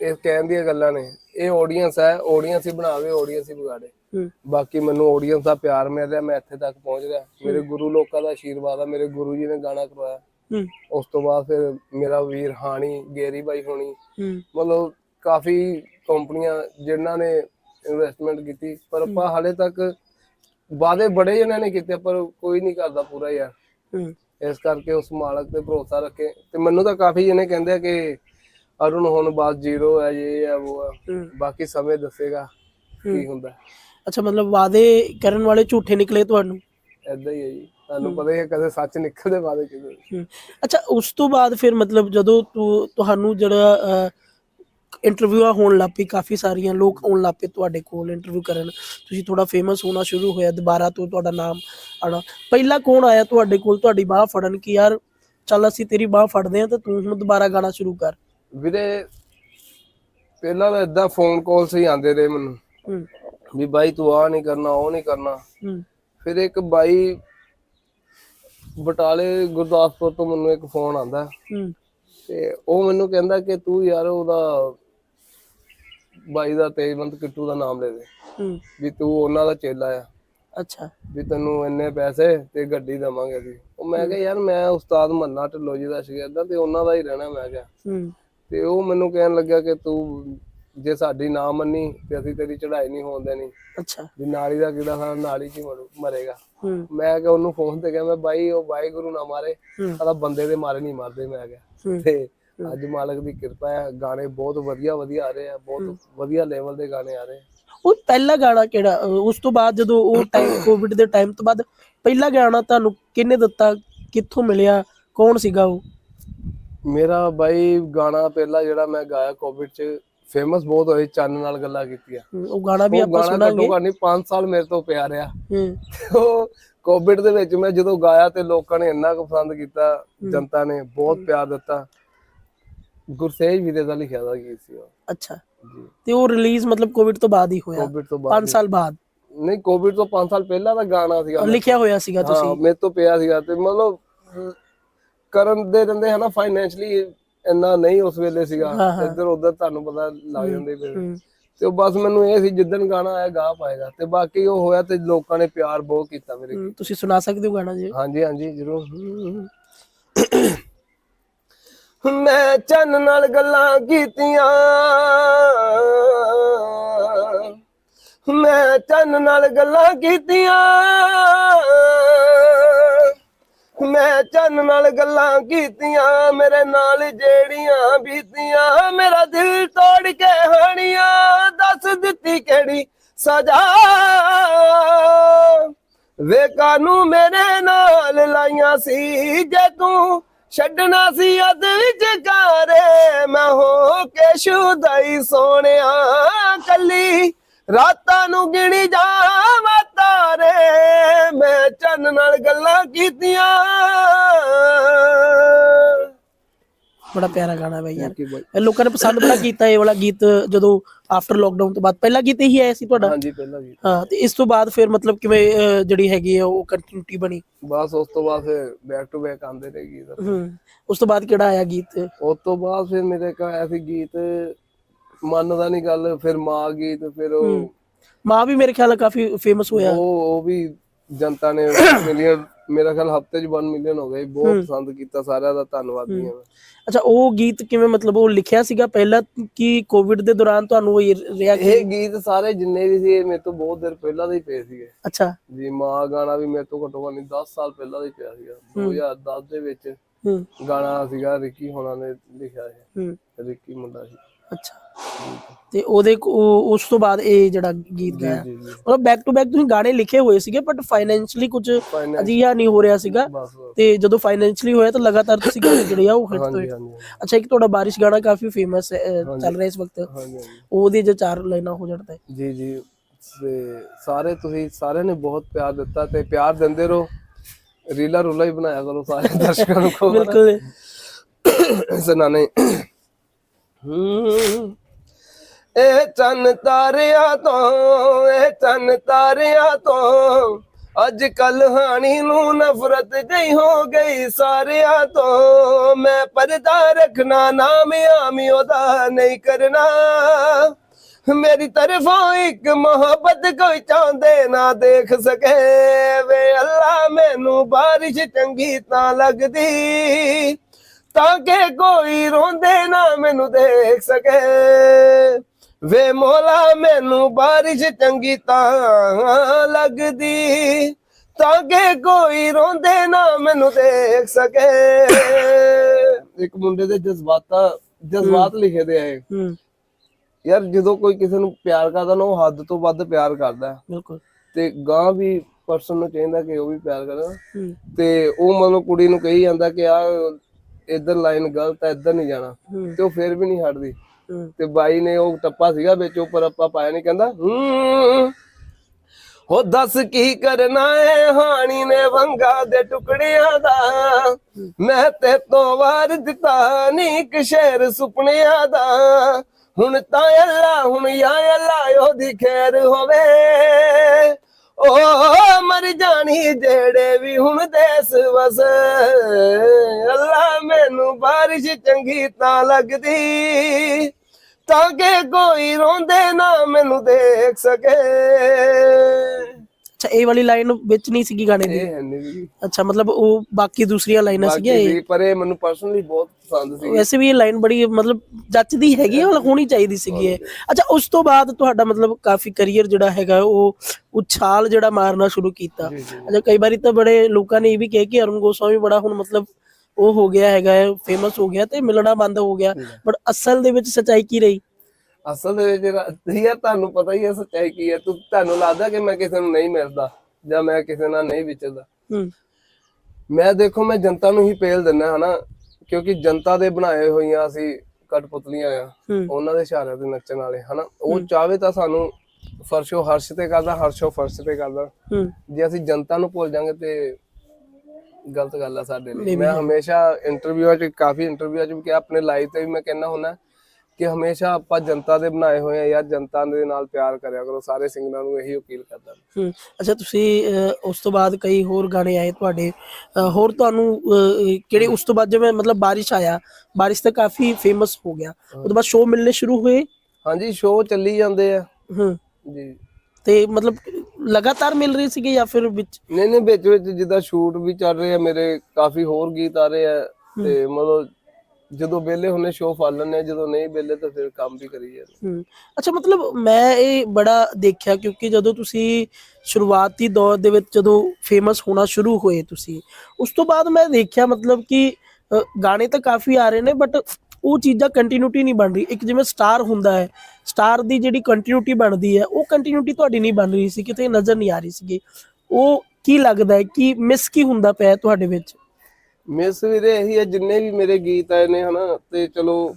ਇਹ ਕਹਿਣ ਦੀਆਂ ਗੱਲਾਂ ਨੇ ਇਹ ਆਡੀਅנס ਹੈ ਆਡੀਅנס ਹੀ ਬਣਾਵੇ ਆਡੀਅנס ਹੀ ਵਿਗਾੜੇ। ਬਾਕੀ ਮੈਨੂੰ ਆਡੀਅנס ਦਾ ਪਿਆਰ ਮਿਲ ਰਿਹਾ ਮੈਂ ਇੱਥੇ ਤੱਕ ਪਹੁੰਚ ਰਿਹਾ। ਮੇਰੇ ਗੁਰੂ ਲੋਕਾਂ ਦਾ ਆਸ਼ੀਰਵਾਦ ਆ ਮੇਰੇ ਗੁਰੂ ਜੀ ਨੇ ਗਾਣਾ ਕਰਵਾਇਆ। ਉਸ ਤੋਂ ਬਾਅਦ ਫਿਰ ਮੇਰਾ ਵੀਰ ਹਾਣੀ ਗੇਰੀ ਬਾਈ ਹੋਣੀ। ਮਤਲਬ ਕਾਫੀ ਕੰਪਨੀਆਂ ਜਿਨ੍ਹਾਂ ਨੇ ਇਨਵੈਸਟਮੈਂਟ ਕੀਤੀ ਪਰ ਆਪਾਂ ਹਾਲੇ ਤੱਕ ਵਾਅਦੇ ਬੜੇ ਜਣਿਆਂ ਨੇ ਕੀਤੇ ਪਰ ਕੋਈ ਨਹੀਂ ਕਰਦਾ ਪੂਰਾ ਯਾਰ। ਇਸ ਕਰਕੇ ਉਸ ਮਾਲਕ ਤੇ ਭਰੋਸਾ ਰੱਖੇ। ਤੇ ਮੈਨੂੰ ਤਾਂ ਕਾਫੀ ਜਣੇ ਕਹਿੰਦੇ ਆ ਕਿ ਅਰੁਣ ਹੁਣ ਬਸ ਜ਼ੀਰੋ ਹੈ ਇਹ ਹੈ ਉਹ ਹੈ। ਬਾਕੀ ਸਮੇਂ ਦੱਸੇਗਾ ਕੀ ਹੁੰਦਾ। ਅੱਛਾ ਮਤਲਬ ਵਾਅਦੇ ਕਰਨ ਵਾਲੇ ਝੂਠੇ ਨਿਕਲੇ ਤੁਹਾਨੂੰ? ਐਦਾਂ ਹੀ ਹੈ ਜੀ। ਤੁਹਾਨੂੰ ਪਤਾ ਹੀ ਹੈ ਕਦੇ ਸੱਚ ਨਿਕਲਦੇ ਵਾਦੇ ਹੂੰ। ਅੱਛਾ ਉਸ ਤੋਂ ਬਾਅਦ ਫਿਰ ਮਤਲਬ ਜਦੋਂ ਤੁਹਾਨੂੰ ਜਿਹੜਾ ਇੰਟਰਵਿਊਆਂ ਹੋਣ ਲੱਗ ਪਈ ਕਾਫੀ ਸਾਰੀਆਂ ਲੋਕ ਆਉਣ ਲੱਗ ਪਏ ਤੁਹਾਡੇ ਕੋਲ ਇੰਟਰਵਿਊ ਕਰਨ। ਤੁਸੀਂ ਥੋੜਾ ਫੇਮਸ ਹੋਣਾ ਸ਼ੁਰੂ ਹੋਇਆ ਦੁਬਾਰਾ ਤੋਂ ਤੁਹਾਡਾ ਨਾਮ ਆਣਾ ਪਹਿਲਾ ਕੌਣ ਆਇਆ ਤੁਹਾਡੇ ਕੋਲ? ਤੁਹਾਡੀ ਬਾਹ ਫੜਨ ਕਿ ਯਾਰ ਚੱਲ ਅਸੀਂ ਤੇਰੀ ਬਾਹ ਫੜਦੇ ਆ ਤੇ ਤੂੰ ਹੁਣ ਦੁਬਾਰਾ ਗਾਣਾ ਸ਼ੁਰੂ ਕਰ। ਵੀਰੇ ਪਹਿਲਾਂ ਤਾਂ ਏਦਾਂ ਫੋਨ ਕਾਲਸ ਹੀ ਆਉਂਦੇ ਰਹੇ ਮੈਨੂੰ। ਹੂੰ। ਵੀ ਬਾਈ ਤੂੰ ਆ ਨਹੀਂ ਕਰਨਾ ਉਹ ਨਹੀਂ ਕਰਨਾ। ਹੂੰ। ਫਿਰ ਇੱਕ ਬਾਈ ਬਟਾਲੇ ਗੁਰਦਾਸਪੁਰ ਤੋਂ ਮੈਨੂੰ ਇੱਕ ਫੋਨ ਆਂਦਾ ਹੂੰ। ਤੇ ਉਹ ਮੈਨੂੰ ਕਹਿੰਦਾ ਕਿ ਤੂੰ ਯਾਰ ਉਹਦਾ ਬਾਈ ਦਾ ਤੇਜਵੰਤ ਕਿੱਟੂ ਦਾ ਨਾਮ ਲੈ ਦੇ। ਹੂੰ। ਵੀ ਤੂੰ ਉਹਨਾਂ ਦਾ ਚੇਲਾ ਆ। ਅੱਛਾ। ਵੀ ਤੈਨੂੰ ਇੰਨੇ ਪੈਸੇ ਤੇ ਗੱਡੀ ਦਵਾਂਗੇ ਅਸੀਂ। ਉਹ ਮੈਂ ਕਿਹਾ ਯਾਰ ਮੈਂ ਉਸਤਾਦ ਮੰਨਾ ਢਿੱਲੋਂ ਜੀ ਦਾ ਸ਼ਾਗਿਰਦ ਤੇ ਉਹਨਾਂ ਦਾ ਹੀ ਰਹਿਣਾ ਮੈਂ ਕਿਹਾ। ਹੂੰ। ਤੇ ਉਹ ਮੈਨੂੰ ਕਹਿਣ ਲੱਗਿਆ ਕਿ ਤੂੰ ਜੇ ਸਾਡੀ ਨਾ ਮੰਨੀ ਤੇ ਅਸੀਂ ਤੇਰੀ ਚੜ੍ਹਾਈ ਨਹੀਂ ਹੋਣ ਦੇਣੀ। ਅੱਛਾ। ਵੀ ਨਾਲੀ ਦਾ ਕੀੜਾ ਸਾਡਾ ਨਾਲੀ 'ਚ ਹੀ ਮਰੂ- ਮਰੇਗਾ। ਹੂੰ। ਮੈਂ ਕਿਹਾ ਉਹਨੂੰ ਫੋਨ ਤੇ ਕਿਹਾ ਮੈਂ ਬਾਈ ਉਹ ਵਾਹਿਗੁਰੂ ਨਾ ਮਾਰੇ। ਹੂੰ। ਸਾਡਾ ਬੰਦੇ ਦੇ ਮਾਰੇ ਨਹੀਂ ਮਰਦੇ ਮੈਂ ਕਿਹਾ। ਹੂੰ। ਤੇ ਅੱਜ ਮਾਲਕ ਦੀ ਕਿਰਪਾ ਹੈ ਗਾਣੇ ਬਹੁਤ ਵਧੀਆ ਵਧੀਆ ਆ ਰਹੇ ਆ ਬਹੁਤ ਵਧੀਆ ਲੈਵਲ ਦੇ ਗਾਣੇ ਆ ਰਹੇ ਉਹ ਪਹਿਲਾ ਗਾਣਾ ਕਿਹੜਾ? ਉਸ ਤੋਂ ਬਾਅਦ ਜਦੋਂ ਉਹ (coughs) ਟਾਈਮ ਕੋਵਿਡ ਦੇ ਟਾਈਮ ਤੋਂ ਬਾਅਦ ਪਹਿਲਾ ਗਾਣਾ ਤੁਹਾਨੂੰ ਕਿਹਨੇ ਦਿੱਤਾ? ਕਿੱਥੋਂ ਮਿਲਿਆ? ਕੌਣ ਸੀਗਾ ਉਹ? ਮੇਰਾ ਬਾਈ ਗਾਣਾ ਪਹਿਲਾ ਜਿਹੜਾ ਮੈਂ ਗਾਇਆ ਕੋਵਿਡ 'ਚ ਫੇਮਸ ਬਹੁਤ ਹੋਏ ਚੰਨ ਨਾਲ ਗੱਲਾਂ ਕੀਤੀਆਂ। ਉਹ ਗਾਣਾ ਵੀ ਆਪਾਂ ਗਾਣਾ ਸੁਣਾਂਗੇ। ਘੱਟ ਨਹੀਂ 5 ਸਾਲ ਮੇਰੇ ਤੋਂ ਪਿਆ ਰਿਹਾ। ਉਹ ਕੋਵਿਡ ਦੇ ਵਿੱਚ ਮੈਂ ਜਦੋਂ ਗਾਇਆ ਤੇ ਲੋਕਾਂ ਨੇ ਇੰਨਾ ਕੁ ਪਸੰਦ ਕੀਤਾ ਜਨਤਾ ਨੇ ਬਹੁਤ ਪਿਆਰ ਦਿੱਤਾ। ਗੁਰਸੇਜ ਵੀਰੇ ਦਾ ਲਿਖਿਆ ਦਾ ਗੀਤ ਸੀ ਉਹ। ਅੱਛਾ। ਜੀ। ਤੇ ਉਹ ਰਿਲੀਜ਼ ਮਤਲਬ ਕੋਵਿਡ ਤੋਂ ਬਾਅਦ ਹੀ ਹੋਇਆ। ਕੋਵਿਡ ਤੋਂ 5 ਬਾਅਦ ਸਾਲ ਬਾਅਦ। ਨਹੀਂ ਕੋਵਿਡ ਤੋਂ 5 ਸਾਲ ਪਹਿਲਾਂ ਦਾ ਗਾਣਾ ਸੀਗਾ ਲਿਖਿਆ ਹੋਇਆ ਸੀਗਾ ਹਾਂ ਤੁਸੀਂ। ਮੇਰੇ ਤੋਂ ਪਿਆ ਸੀਗਾ ਤੇ ਮਤਲਬ ਕਰਨ ਦੇ ਰਹਿੰਦੇ ਹਨਾ ਫਾਈਨੈਂਸ਼ਲੀ ਇੰਨਾ ਨਹੀਂ ਉਸ ਵੇਲੇ ਸੀਗਾ। ਇੱਧਰ ਉੱਧਰ ਤੁਹਾਨੂੰ ਪਤਾ ਲੱਗ ਜਾਂਦੇ ਫਿਰ। ਤੇ ਉਹ ਬਸ ਮੈਨੂੰ ਇਹ ਸੀ ਜਿੱਦਣ ਗਾਣਾ ਆਇਆ ਗਾ ਪਾਏਗਾ। ਤੇ ਬਾਕੀ ਉਹ ਹੋਇਆ ਤੇ ਲੋਕਾਂ ਨੇ ਪਿਆਰ ਬਹੁਤ ਕੀਤਾ ਮੇਰੇ ਤੁਸੀਂ ਸੁਣਾ ਸਕਦੇ ਹੋ ਗਾਣਾ ਜੀ। ਹਾਂਜੀ ਹਾਂਜੀ ਜ਼ਰੂਰ। ਮੈਂ ਚੰਨ ਨਾਲ ਗੱਲਾਂ ਕੀਤੀਆਂ। ਮੈਂ ਚੰਨ ਨਾਲ ਗੱਲਾਂ ਕੀਤੀਆਂ। ਮੈਂ ਚੰਨ ਨਾਲ ਗੱਲਾਂ ਕੀਤੀਆਂ, ਮੇਰੇ ਨਾਲ ਜਿਹੜੀਆਂ ਬੀਤੀਆਂ, ਮੇਰਾ ਦਿਲ ਤੋੜ ਕੇ ਹਾਣੀਆਂ, ਦੱਸ ਦਿੱਤੀ ਕਿਹੜੀ ਸਜ਼ਾ? ਵੇ ਕਾਨੂੰ ਮੇਰੇ ਨਾਲ ਲਾਈਆਂ ਸੀ ਜੇ ਤੂੰ ਛੱਡਣਾ ਸੀ ਅਦ ਵਿੱਚ ਕਾਰੇ ਮੈਂ ਹੋ ਕੇ ਸ਼ੁਦਾਈ ਸੋਹਣਿਆ ਕੱਲੀ। ਰਾਤਾਂ ਨੂੰ ਗਿਣੀ ਜਾਵਾਂ ਤਾਰੇ। ਮੈਂ ਚੰਨ ਨਾਲ ਗੱਲਾਂ ਕੀਤੀਆਂ। ਬੜਾ ਪਿਆਰਾ ਗਾਣਾ ਬਈ ਯਾਰ। ਇਹ ਲੋਕਾਂ ਨੇ ਪਸੰਦ ਬੜਾ ਕੀਤਾ ਇਹ ਵਾਲਾ ਗੀਤ ਜਦੋਂ ਆਫਟਰ ਲੋਕਡਾਊਨ ਤੋਂ ਬਾਅਦ। ਪਹਿਲਾ ਗੀਤ ਇਹੀ ਆਇਆ ਸੀ ਤੁਹਾਡਾ? ਹਾਂਜੀ ਪਹਿਲਾਂ ਵੀ। ਹਾਂ ਤੇ ਇਸ ਤੋਂ ਬਾਅਦ ਫਿਰ ਮਤਲਬ ਕਿਵੇਂ ਜਿਹੜੀ ਹੈਗੀ ਹੈ ਉਹ ਕੰਟੀਨਿਊਟੀ ਬਣੀ? ਬਸ ਉਸ ਤੋਂ ਬਾਅਦ ਫਿਰ ਬੈਕ ਟੂ ਬੈਕ ਆਉਂਦੇ ਰਹੇ ਗੀਤ। ਹੂੰ ਉਸ ਤੋਂ ਬਾਅਦ ਕਿਹੜਾ ਆਇਆ ਗੀਤ? ਉਸ ਤੋਂ ਬਾਅਦ ਫਿਰ ਮੇਰੇ ਕੋਲ ਆਇਆ ਸੀ ਗੀਤ ਮੰਨਦਾ ਨਹੀਂ ਗੱਲ ਫਿਰ ਮਾਂ ਗੀਤ ਫਿਰ ਉਹ ਮਾਂ ਵੀ ਮੇਰੇ ਖਿਆਲ ਨਾਲ ਕਾਫੀ ਫੇਮਸ ਹੋਇਆ। ਉਹ ਉਹ ਵੀ ਜਨਤਾ ਨੇ ਮਿਲੀਅਨ ਮੇਰਾ ਖਿਆਲ ਹਫ਼ਤੇ 'ਚ 1 ਮਿਲੀਅਨ ਹੋ ਗਏ। ਬਹੁਤ ਪਸੰਦ ਕੀਤਾ ਸਾਰਿਆਂ ਦਾ ਧੰਨਵਾਦੀ ਹਾਂ। ਅੱਛਾ ਉਹ ਗੀਤ ਕਿਵੇਂ ਮਤਲਬ ਉਹ ਲਿਖਿਆ ਸੀਗਾ ਪਹਿਲਾਂ ਕਿ ਕੋਵਿਡ ਦੇ ਦੌਰਾਨ ਤੁਹਾਨੂੰ ਇਹ ਰਿਹਾ ਕਿ ਇਹ ਗੀਤ ਸਾਰੇ ਜਿੰਨੇ ਵੀ ਸੀ ਇਹ ਮੇਰੇ ਤੋਂ ਬਹੁਤ ਦੇਰ ਪਹਿਲਾਂ ਦੇ ਹੀ ਪਏ ਸੀਗੇ। ਅੱਛਾ। ਜੀ ਮਾਂ ਗਾਣਾ ਵੀ ਮੇਰੇ ਤੋਂ ਘੱਟੋ ਘੱਟ ਨਹੀਂ 10 ਸਾਲ ਪਹਿਲਾਂ ਦਾ ਹੀ ਪਿਆ ਸੀਗਾ। 2010 ਦੇ ਵਿੱਚ ਗਾਣਾ ਸੀਗਾ ਰਿੱਕੀ ਹੋਣਾ ਨੇ ਲਿਖਿਆ ਸੀ। ਹੂੰ। ਰਿੱਕੀ ਮੁੰਡਾ ਸੀ। ਅੱਛਾ। ਤੇ ਉਹਦੇ ਉਸ ਤੋਂ ਬਾਅਦ ਇਹ ਜਿਹੜਾ ਗੀਤ ਗਾਇਆ। ਮਤਲਬ ਬੈਕ ਟੂ ਬੈਕ ਤੁਸੀਂ ਗਾਣੇ ਲਿਖੇ ਹੋਏ ਸੀਗੇ ਬਟ ਫਾਈਨੈਂਸ਼ਲੀ ਕੁਝ ਅਜਿਹਾ ਨਹੀਂ ਹੋ ਰਿਹਾ ਸੀਗਾ। ਤੇ ਜਦੋਂ ਫਾਈਨੈਂਸ਼ਲੀ ਹੋਇਆ ਤਾਂ ਲਗਾਤਾਰ ਤੁਸੀਂ ਗਾਣੇ ਜਿਹੜੇ ਆ ਉਹ ਹਿੱਟ ਹੋਏ। ਅੱਛਾ ਇੱਕ ਤੁਹਾਡਾ ਬਾਰਿਸ਼ ਗਾਣਾ ਕਾਫੀ ਫੇਮਸ ਚੱਲ ਰਿਹਾ ਇਸ ਵਕਤ। ਉਹਦੇ ਜੋ ਚਾਰ ਲਾਈਨਾਂ ਹੋ ਜਾਂਦਾ ਹੈ ਜੀ। ਜੀ ਸਾਰੇ ਤੁਸੀਂ ਸਾਰਿਆਂ ਨੇ ਬਹੁਤ ਪਿਆਰ ਦਿੱਤਾ ਤੇ ਪਿਆਰ ਦਿੰਦੇ ਰਹੋ। ਰੀਲਾ ਰੂਲਾ ਹੀ ਬਣਾਇਆ ਕਰੋ ਸਾਰੇ ਦਰਸ਼ਕਾਂ ਨੂੰ। ਬਿਲਕੁਲ। ਹੂੰ ਇਹ ਚੰਨ ਤਾਰਿਆਂ ਤੋਂ, ਇਹ ਚੰਨ ਤਾਰਿਆਂ ਤੋਂ ਅੱਜ ਕੱਲ ਹਾਣੀ ਨੂੰ ਨਫ਼ਰਤ ਗਈ ਹੋ ਗਈ ਸਾਰਿਆਂ ਤੋਂ। ਮੈਂ ਪਰਦਾ ਰੱਖਣਾ, ਨਾਮ ਆਮੀ ਉਹਦਾ ਨਹੀਂ ਕਰਨਾ। ਮੇਰੀ ਤਰਫੋਂ ਇੱਕ ਮੁਹੱਬਤ ਕੋਈ ਚਾਹੁੰਦੇ ਨਾ ਦੇਖ ਸਕੇ। ਵੇ ਅੱਲਾ, ਮੈਨੂੰ ਬਾਰਿਸ਼ ਚੰਗੀ ਤਾਂ ਲੱਗਦੀ। ਤਾਂ ਕਿ ਕੋਈ ਰੋਂਦੇ ਨਾ ਮੈਨੂੰ ਦੇਖ ਸਕੇ। ਵੇ ਮੋਲਾ ਮੈਨੂੰ ਬਾਰਿਸ਼ ਚੰਗੀ ਤਾਂ ਲੱਗਦੀ। ਤਾਂ ਕਿ ਕੋਈ ਰੋਂਦੇ ਨਾ ਮੈਨੂੰ ਦੇਖ ਸਕੇ। ਇੱਕ ਮੁੰਡੇ ਦੇ ਜਜ਼ਬਾਤਾਂ ਜਜ਼ਬਾਤ ਲਿਖੇ ਦੇ ਆਏ ਯਾਰ ਜਦੋਂ ਕੋਈ ਕਿਸੇ ਨੂੰ ਪਿਆਰ ਕਰਦਾ ਨਾ ਉਹ ਹੱਦ ਤੋਂ ਵੱਧ ਪਿਆਰ ਕਰਦਾ। ਬਿਲਕੁਲ। ਤੇ ਗਾਂ ਵੀ ਪਰਸਨ ਨੂੰ ਚਾਹੀਦਾ ਕਿ ਉਹ ਵੀ ਪਿਆਰ ਕਰੇ। ਤੇ ਉਹ ਮਤਲਬ ਕੁੜੀ ਨੂੰ ਕਹੀ ਜਾਂਦਾ ਕਿ ਆ ਇਧਰ ਲਾਈਨ ਗਲਤ ਹੈ ਇੱਧਰ ਨਹੀਂ ਜਾਣਾ। ਤੇ ਉਹ ਫਿਰ ਵੀ ਨਹੀਂ ਹਟਦੀ। ਤੇ ਬਾਈ ਨੇ ਉਹ ਟੱਪਾ ਸੀਗਾ ਵਿੱਚ ਉੱਪਰ ਆਪਾਂ ਪਾਇਆ ਨਹੀਂ ਕਹਿੰਦਾ ਹੂੰ। ਦੱਸ ਕੀ ਕਰਨਾ ਏ ਹਾਣੀ ਨੇ ਵੰਗਾ ਦੇ ਟੁਕੜਿਆਂ ਦਾ। ਮੈਂ ਤੇ ਤੋਂ ਵਾਰ ਦਿੱਤਾ ਨੀ ਇੱਕ ਸ਼ੇਰ ਸੁਪਨਿਆਂ ਦਾ। ਹੁਣ ਤਾਂ ਅੱਲਾ ਹੁਣ ਯਾ ਅੱਲਾ ਉਹਦੀ ਖੈਰ ਹੋਵੇ। ਓ ਮਰ ਜਾਣੀ ਜਿਹੜੇ ਵੀ ਹੁਣ ਦੇਸ ਵਸ। ਅੱਲਾ ਮੈਨੂੰ ਬਾਰਿਸ਼ ਚੰਗੀ ਤਾਂ ਲੱਗਦੀ, ਤਾਂ ਕਿ ਕੋਈ ਰੋਂਦੇ ਨਾ ਮੈਨੂੰ ਦੇਖ ਸਕੇ। ਅੱਛਾ ਇਹ ਵਾਲੀ ਲਾਈਨ ਵਿੱਚ ਨਹੀਂ ਸੀਗੀ ਗਾਣੇ ਦੀ? ਇਹ ਹੈ ਨਹੀਂ ਅੱਛਾ ਮਤਲਬ ਉਹ ਬਾਕੀ ਦੂਸਰੀਆਂ ਲਾਈਨਾਂ ਸੀਗੀਆਂ ਬਾਕੀ ਇਹ? ਵੀ ਪਰ ਇਹ ਮੈਨੂੰ ਪਰਸਨਲੀ ਬਹੁਤ ਪਸੰਦ ਸੀ ਵੈਸੇ ਵੀ ਇਹ ਲਾਈਨ ਬੜੀ ਮਤਲਬ ਜੱਚਦੀ ਹੈਗੀ ਹੈ ਮਤਲਬ ਹੋਣੀ ਚਾਹੀਦੀ ਸੀਗੀ ਇਹ। ਅੱਛਾ ਉਸ ਤੋਂ ਬਾਅਦ ਤੁਹਾਡਾ ਮਤਲਬ ਕਾਫੀ ਕੈਰੀਅਰ ਜਿਹੜਾ ਹੈਗਾ ਉਹ ਉਛਾਲ ਜਿਹੜਾ ਮਾਰਨਾ ਸ਼ੁਰੂ ਕੀਤਾ। ਜੀ, ਜੀ। ਅੱਛਾ ਕਈ ਵਾਰੀ ਤਾਂ ਬੜੇ ਲੋਕਾਂ ਨੇ ਇਹ ਵੀ ਕਿਹਾ ਕਿ ਅਰੁਣ ਗੋਸਵਾਮੀ ਬੜਾ ਹੁਣ ਮਤਲਬ ਉਹ ਹੋ ਗਿਆ ਹੈਗਾ ਫੇਮਸ ਹੋ ਗਿਆ ਤੇ ਮਿਲਣਾ ਬੰਦ ਹੋ ਗਿਆ। ਬਟ ਅਸਲ ਦੇ ਵਿੱਚ ਸੱਚਾਈ ਕੀ ਰਹੀ? ਅਸਲ ਦੇ ਵਿੱਚ ਰਾ- ਯਾਰ ਤੁਹਾਨੂੰ ਪਤਾ ਹੀ ਹੈ ਸੱਚਾਈ ਕੀ ਹੈ। ਤੂੰ ਤੁਹਾਨੂੰ ਲੱਗਦਾ ਕਿ ਮੈਂ ਕਿਸੇ ਨੂੰ ਨਹੀਂ ਮਿਲਦਾ ਜਾਂ ਮੈਂ ਕਿਸੇ ਨਾਲ ਨਹੀਂ ਵਿਚਰਦਾ? ਮੈਂ ਦੇਖੋ ਮੈਂ ਜਨਤਾ ਨੂੰ ਹੀ ਪੇਲ ਦਿੰਦਾ ਹਨਾ? ਕਿਉਂਕਿ ਜਨਤਾ ਦੇ ਬਣਾਏ ਹੋਈਆਂ ਅਸੀਂ ਕਟਪੁਤਲੀਆਂ ਆ ਉਹਨਾਂ ਦੇ ਇਸ਼ਾਰਿਆਂ ਤੇ ਨੱਚਣ ਵਾਲੇ ਹਨਾ? ਉਹ ਚਾਹਵੇ ਤਾਂ ਸਾਨੂੰ ਫਰਸ਼ੋ ਹਰਸ਼ ਤੇ ਕਰਦਾ ਹਰਸ਼ੋ ਫਰਸ਼ ਤੇ ਕਰਦਾ। ਜੇ ਅਸੀਂ ਜਨਤਾ ਨੂੰ ਭੁੱਲ ਜਾਾਂਗੇ ਤੇ ਗਲਤ ਗੱਲ ਆ ਸਾਡੇ ਲਈ। ਮੈਂ ਹਮੇਸ਼ਾ ਇੰਟਰਵਿਊਆਂ 'ਚ ਕਾਫੀ ਇੰਟਰਵਿਊਆਂ 'ਚ ਵੀ ਕਿਹਾ ਆਪਣੇ ਲਾਈਵ ਤੇ ਵੀ ਮੈਂ ਕਹਿੰਦਾ ਹੁੰਦਾ ਕਿ ਹਮੇਸ਼ਾ ਆਪਾਂ ਜਨਤਾ ਦੇ ਬਣਾਏ ਹੋਏ ਆ ਯਾਰ ਜਨਤਾ ਦੇ ਨਾਲ ਪਿਆਰ ਕਰਿਆ ਕਰੋ ਸਾਰੇ ਸਿੰਗਰਾਂ ਨੂੰ ਇਹੀ ਅਪੀਲ ਕਰਦਾ। ਹੂੰ ਅੱਛਾ ਤੁਸੀਂ ਉਸ ਤੋਂ ਬਾਅਦ ਕਈ ਹੋਰ ਗਾਣੇ ਆਏ ਤੁਹਾਡੇ ਹੋਰ ਤੁਹਾਨੂੰ ਕਿਹੜੇ ਉਸ ਤੋਂ ਬਾਅਦ ਜਿਵੇਂ ਮਤਲਬ ਬਾਰਿਸ਼ ਆਇਆ ਬਾਰਿਸ਼ ਤਾਂ ਕਾਫੀ ਫੇਮਸ ਹੋ ਗਿਆ ਉਸ ਤੋਂ ਬਾਅਦ ਸ਼ੋਅ ਮਿਲਨੇ ਸ਼ੁਰੂ ਹੋਏ? ਹਾਂਜੀ ਸ਼ੋਅ ਚੱਲੀ ਜਾਂਦੇ ਆ। ਹੂੰ। ਜੀ। ਤੇ ਮਤਲਬ ਲਗਾਤਾਰ ਮਿਲ ਰਹੇ ਸੀਗੇ ਜਾਂ ਫਿਰ ਵਿੱਚ? ਨਹੀਂ ਨਹੀਂ ਵਿੱਚ ਵਿੱਚ ਜਿੱਦਾਂ ਸ਼ੂਟ ਵੀ ਚੱਲ ਰਹੇ ਆ ਮੇਰੇ ਕਾਫੀ ਹੋਰ ਗੀਤ ਆ ਰਹੇ ਆ ਤੇ ਮਤਲਬ ਜਦੋਂ ਵਿਹਲੇ ਹੁੰਨੇ ਸ਼ੋਅ ਫੜ ਲੈਂਦੇ ਜਦੋਂ ਨਹੀਂ ਵਿਹਲੇ ਤਾਂ ਫਿਰ ਕੰਮ ਵੀ ਕਰੀ ਜਾਂਦੇ ਹੂੰ। ਅੱਛਾ, ਮਤਲਬ ਮੈਂ ਇਹ ਬੜਾ ਦੇਖਿਆ ਕਿਉਂਕਿ ਜਦੋਂ ਤੁਸੀਂ ਸ਼ੁਰੂਆਤੀ ਦੌਰ ਦੇ ਵਿੱਚ ਜਦੋਂ ਫੇਮਸ ਹੋਣਾ ਸ਼ੁਰੂ ਹੋਏ ਤੁਸੀਂ, ਉਸ ਤੋਂ ਬਾਅਦ ਮੈਂ ਦੇਖਿਆ ਮਤਲਬ ਕਿ ਗਾਣੇ ਤਾਂ ਕਾਫੀ ਆ ਰਹੇ ਨੇ ਬਟ ਉਹ ਚੀਜ਼ਾਂ ਕੰਟੀਨਿਊਟੀ ਨਹੀਂ ਬਣ ਰਹੀ। ਇੱਕ ਜਿਵੇਂ ਸਟਾਰ ਹੁੰਦਾ ਹੈ ਸਟਾਰ ਦੀ ਜਿਹੜੀ ਕੰਟੀਨਿਊਟੀ ਬਣਦੀ ਹੈ, ਉਹ ਕੰਟੀਨਿਊਟੀ ਤੁਹਾਡੀ ਨਹੀਂ ਬਣ ਰਹੀ ਸੀ, ਕਿਤੇ ਨਜ਼ਰ ਨਹੀਂ ਆ ਰਹੀ ਸੀਗੀ। ਉਹ ਕੀ ਲੱਗਦਾ ਹੈ ਕਿ ਮਿਸ ਕੀ ਹੁੰਦਾ ਪਿਆ ਤੁਹਾਡੇ ਵਿੱਚ? ਮਿਸ ਵੀਰੇ ਇਹੀ ਹੈ ਜਿੰਨੇ ਵੀ ਮੇਰੇ ਗੀਤ ਆਏ ਨੇ ਹਨਾ ਤੇ ਚਲੋ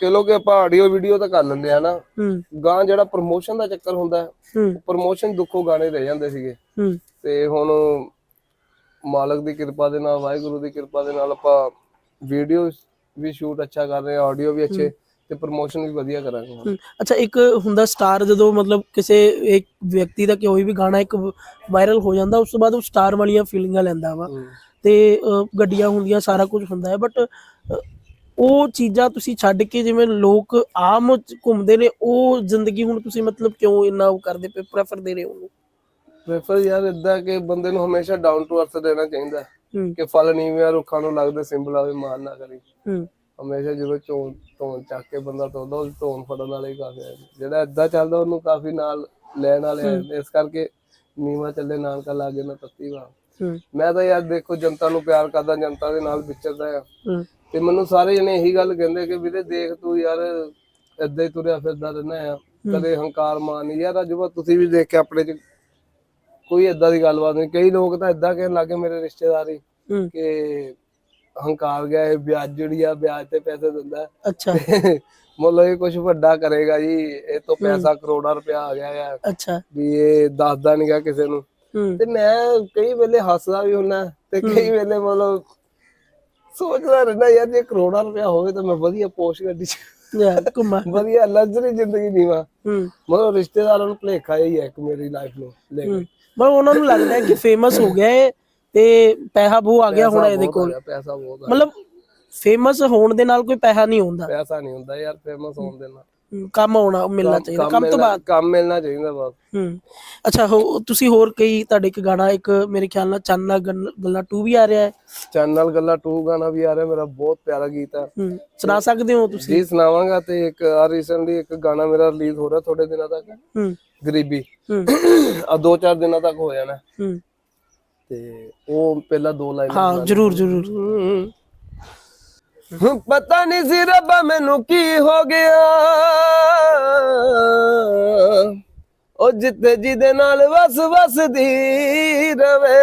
ਚਲੋ ਕਿ ਆਪਾਂ ਆਡੀਓ ਵੀਡੀਓ ਤਾਂ ਕਰ ਲੈਂਦੇ ਆ ਨਾ ਹੂੰ। ਗਾਂ ਜਿਹੜਾ ਪ੍ਰਮੋਸ਼ਨ ਦਾ ਚੱਕਰ ਹੁੰਦਾ ਹੂੰ। ਪ੍ਰਮੋਸ਼ਨ ਦੁੱਖੋਂ ਗਾਣੇ ਰਹਿ ਜਾਂਦੇ ਸੀਗੇ। ਹੂੰ। ਤੇ ਹੁਣ ਮਾਲਕ ਦੀ ਕਿਰਪਾ ਦੇ ਨਾਲ ਵਾਹਿਗੁਰੂ ਦੀ ਕਿਰਪਾ ਦੇ ਨਾਲ ਆਪਾਂ ਵੀਡੀਓ ਵੀ ਸ਼ੂਟ ਅੱਛਾ ਕਰ ਰਹੇ ਆ ਆਡੀਓ ਵੀ ਅੱਛੇ ਤੇ ਪ੍ਰਮੋਸ਼ਨ ਵੀ ਵਧੀਆ ਕਰਾਂਗੇ ਹੁਣ। ਹਮ, ਅੱਛਾ ਇੱਕ ਹੁੰਦਾ ਸਟਾਰ ਜਦੋਂ ਮਤਲਬ ਕਿਸੇ ਇੱਕ ਵਿਅਕਤੀ ਦਾ ਕੋਈ ਵੀ ਗਾਣਾ ਇੱਕ ਵਾਇਰਲ ਹੋ ਜਾਂਦਾ ਉਸ ਤੋਂ ਬਾਅਦ ਉਹ ਸਟਾਰ ਵਾਲੀਆਂ ਫੀਲਿੰਗਾਂ ਲੈਂਦਾ ਵਾ। ਹਮ। ਤੇ ਗੱਡੀਆਂ ਹੁੰਦੀਆਂ ਸਾਰਾ ਕੁਝ ਹੁੰਦਾ ਹੈ ਬਟ ਉਹ ਚੀਜ਼ਾਂ ਤੁਸੀਂ ਛੱਡ ਕੇ ਜਿਵੇਂ ਲੋਕ ਆਮ ਚ ਘੁੰਮਦੇ ਨੇ ਉਹ ਜ਼ਿੰਦਗੀ ਹੁਣ ਤੁਸੀਂ ਮਤਲਬ ਕਿਉਂ ਇੰਨਾ ਉਹ ਕਰਦੇ ਪਏ ਪ੍ਰੈਫਰ ਦੇ ਰਹੇ ਹੋ ਉਹਨੂੰ? ਪ੍ਰੈਫਰ ਯਾਰ ਇਦਾਂ ਕਿ ਬੰਦੇ ਨੂੰ ਹਮੇਸ਼ਾ ਡਾਊਨ ਟੂ ਅਰਥ ਰਹਿਣਾ ਚਾਹੀਦਾ ਕਿ ਫਲ ਨੀਵੇਂ ਰੁੱਖਾਂ ਨੂੰ ਲੱਗਦੇ ਸਿੰਬਲ ਆਵੇ ਮਾਨ ਨਾ ਕਰੀ। ਹਮੇਸ਼ਾ ਜਦੋਂ ਚੋਣ ਧੋਣ ਚੱਕ ਕੇ ਬੰਦਾ ਤੋਦਾ ਉਹ ਧੋਣ ਫੜਨ ਵਾਲੇ ਕਾਫੀ ਜਿਹੜਾ ਏਦਾਂ ਚੱਲਦਾ ਉਹਨੂੰ ਕਾਫੀ ਨਾਲ ਲੈਣ ਵਾਲੇ। ਇਸ ਕਰਕੇ ਨੀਵਾ ਚੱਲੇ ਨਾਨਕਾ ਲਾਗੇ ਨਾ ਤੱਤੀ ਵਾ। ਮੈਂ ਤਾਂ ਯਾਰ ਦੇਖੋ ਜਨਤਾ ਨੂੰ ਪਿਆਰ ਕਰਦਾ ਜਨਤਾ ਦੇ ਨਾਲ ਵਿਚਰਦਾ ਆ। ਤੇ ਮੈਨੂੰ ਸਾਰੇ ਜਣੇ ਇਹੀ ਗੱਲ ਕਹਿੰਦੇ ਕਿ ਵੀਰੇ ਦੇਖ ਤੂੰ ਯਾਰ ਏਦਾਂ ਹੀ ਤੁਰਿਆ ਫਿਰਦਾ ਰਹਿਣਾ ਆ। ਕਦੇ ਹੰਕਾਰ ਮਾਨ ਨਹੀਂ ਯਾਰ ਅੱਜ ਬਾਅਦ ਤੁਸੀਂ ਵੀ ਦੇਖ ਕੇ ਆਪਣੇ ਚ ਕੋਈ ਏਦਾਂ ਦੀ ਗੱਲਬਾਤ ਨਹੀਂ ਕਈ ਲੋਕ ਤਾਂ ਏਦਾਂ ਕਹਿਣ ਲੱਗੇ ਮੇਰੇ ਰਿਸ਼ਤੇਦਾਰ ਹੀ। ਕਿ ਹੰਕਾਰ ਗਿਆ ਇਹ ਵਿਆਜ ਜਿਹੜੀ ਆ ਵਿਆਜ ਤੇ ਪੈਸੇ ਦਿੰਦਾ। ਹੈ। ਅੱਛਾ। (laughs) ਮਤਲਬ ਇਹ ਕੁਝ ਵੱਡਾ ਕਰੇਗਾ ਜੀ। ਇਹ ਤੋਂ ਪੈਸਾ ਕਰੋੜਾਂ ਰੁਪਇਆ ਆ ਗਿਆ ਆ। ਅੱਛਾ। ਵੀ ਇਹ ਦੱਸਦਾ ਨਹੀਂ ਗਿਆ ਕਿਸੇ ਨੂੰ। ਤੇ ਮੈਂ ਕਈ ਵੇਲੇ ਹੱਸਦਾ ਵੀ ਹੁੰਨਾ ਤੇ ਕਈ ਵੇਲੇ ਮਤਲਬ ਸੋਚਦਾ ਰਹਿੰਦਾ ਯਾਰ ਜੇ ਕਰੋੜਾਂ ਰੁਪਇਆ ਹੋਵੇ ਤਾਂ ਮੈਂ ਵਧੀਆ ਪੋਸ਼ ਗੱਡੀ ਚ ਯਾ ਘੁੰਮਾ ਵਧੀਆ ਲਗਜ਼ਰੀ ਜ਼ਿੰਦਗੀ ਹੂੰ। ਮਤਲਬ ਰਿਸ਼ਤੇਦਾਰਾਂ ਨੂੰ ਭੁਲੇਖਾ ਹੀ ਹੈ ਇੱਕ ਮੇਰੀ ਲਾਈਫ ਨੂੰ ਲੈ ਕੇ। ਮਤਲਬ ਉਹਨਾਂ ਨੂੰ ਲੱਗਦਾ ਹੈ ਕਿ ਫੇਮਸ ਹੋ ਗਿਆ ਹੈ ਤੇ ਪੈਸਾ ਬੂ ਆ ਗਿਆ ਹੁਣ ਇਹਦੇ ਬਹੁਤ ਕੋਲ। ਪੈਸਾ ਬਹੁਤ। ਮਤਲਬ ਫੇਮਸ ਹੋਣ ਦੇ ਨਾਲ ਕੋਈ ਪੈਸਾ ਨਹੀਂ ਹੁੰਦਾ। ਪੈਸਾ ਨਹੀਂ ਹੁੰਦਾ ਯਾਰ ਫੇਮਸ ਹੋਣ ਦੇ ਨਾਲ। ਕੰਮ ਆਉਣਾ ਮਿਲਣਾ ਚਾਹੀਦਾ ਕੰਮ ਤੋਂ ਮਿਲਣਾ- ਬਾਅਦ? ਕੰਮ ਮਿਲਣਾ ਚਾਹੀਦਾ ਬਸ। ਹੂੰ ਅੱਛਾ ਹੋ ਤੁਸੀਂ ਹੋਰ ਕਈ ਤੁਹਾਡੇ ਇੱਕ ਗਾਣਾ ਇੱਕ ਮੇਰੇ ਖਿਆਲ ਨਾਲ ਚੰਨਾ ਗੱਲਾਂ 2 ਵੀ ਆ ਰਿਹਾ ਹੈ। ਚੈਨਲ ਗੱਲਾਂ 2 ਗਾਣਾ ਵੀ ਆ ਰਿਹਾ ਮੇਰਾ ਬਹੁਤ ਪਿਆਰਾ ਗੀਤ ਹੈ। ਹੂੰ ਸੁਣਾ ਸਕਦੇ ਹੋ ਤੁਸੀਂ? ਜੀ ਸੁਣਾਵਾਂਗਾ ਤੇ ਇੱਕ ਆ ਰੀਸੈਂਟਲੀ ਇੱਕ ਗਾਣਾ ਮੇਰਾ ਰਿਲੀਜ਼ ਹੋ ਰਿਹਾ ਥੋੜੇ ਦਿਨਾਂ ਤੱਕ। ਹੂੰ ਗਰੀਬੀ। ਹੂੰ ਆ ਦੋ ਚਾਰ ਦਿਨਾਂ ਤੱਕ ਹੋ ਜਾਣਾ। ਹੂੰ ਤੇ ਉਹ ਪਹਿਲਾਂ ਦੋ ਲਾਈਨਾਂ ਹਾਂ ਜਰੂਰ ਜਰੂਰ। ਹੂੰ, ਪਤਾ ਨਹੀਂ ਸੀ ਰੱਬਾ ਮੈਨੂੰ ਕੀ ਹੋ ਗਿਆ। ਉਹ ਜਿੱਤੇ ਜਿਹਦੇ ਨਾਲ ਵਸ ਵਸਦੀ ਰਵੇ।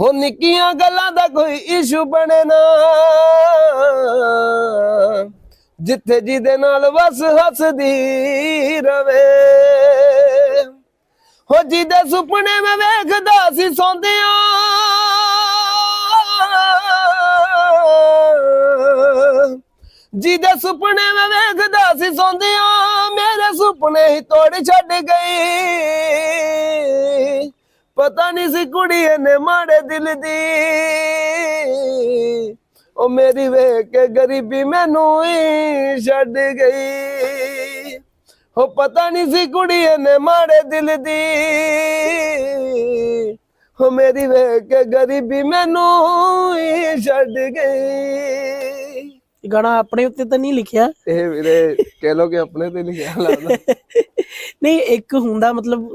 ਹੋ ਨਿੱਕੀਆਂ ਗੱਲਾਂ ਦਾ ਕੋਈ ਇਸ਼ੂ ਬਣੇ ਨਾ। ਜਿੱਥੇ ਜਿਹਦੇ ਨਾਲ ਵਸ ਹੱਸਦੀ ਰਵੇ। ਹੋ ਜਿਹਦੇ ਸੁਪਨੇ ਮੈਂ ਵੇਖਦਾ ਸੀ ਸੌਂਦਿਆਂ ਜਿਹਦੇ ਸੁਪਨੇ ਮੈਂ ਵੇਖਦਾ ਸੀ ਸੌਂਦਿਆਂ, ਮੇਰੇ ਸੁਪਨੇ ਹੀ ਤੋੜ ਛੱਡ ਗਈ। ਪਤਾ ਨਹੀਂ ਸੀ ਕੁੜੀ ਇਹਨੇ ਮਾੜੇ ਦਿਲ ਦੀ। ਉਹ ਮੇਰੀ ਵੇਖ ਕੇ ਗਰੀਬੀ ਮੈਨੂੰ ਹੀ ਛੱਡ ਗਈ। ਉਹ ਪਤਾ ਨਹੀਂ ਸੀ ਕੁੜੀ ਇਹਨੇ ਮਾੜੇ ਦਿਲ ਦੀ। ਉਹ ਮੇਰੀ ਵੇਖ ਕੇ ਗਰੀਬੀ ਮੈਨੂੰ ਹੀ ਛੱਡ ਗਈ। ਇਹ ਗਾਣਾ ਆਪਣੇ ਉੱਤੇ ਤਾਂ ਨਹੀਂ ਲਿਖਿਆ। ਇਹ ਵੀਰੇ ਕਹਿ ਲੋ ਕਿ ਆਪਣੇ ਤੇ ਲਿਖਿਆ ਲੱਗਦਾ ਨਹੀਂ ਇੱਕ ਹੁੰਦਾ ਮਤਲਬ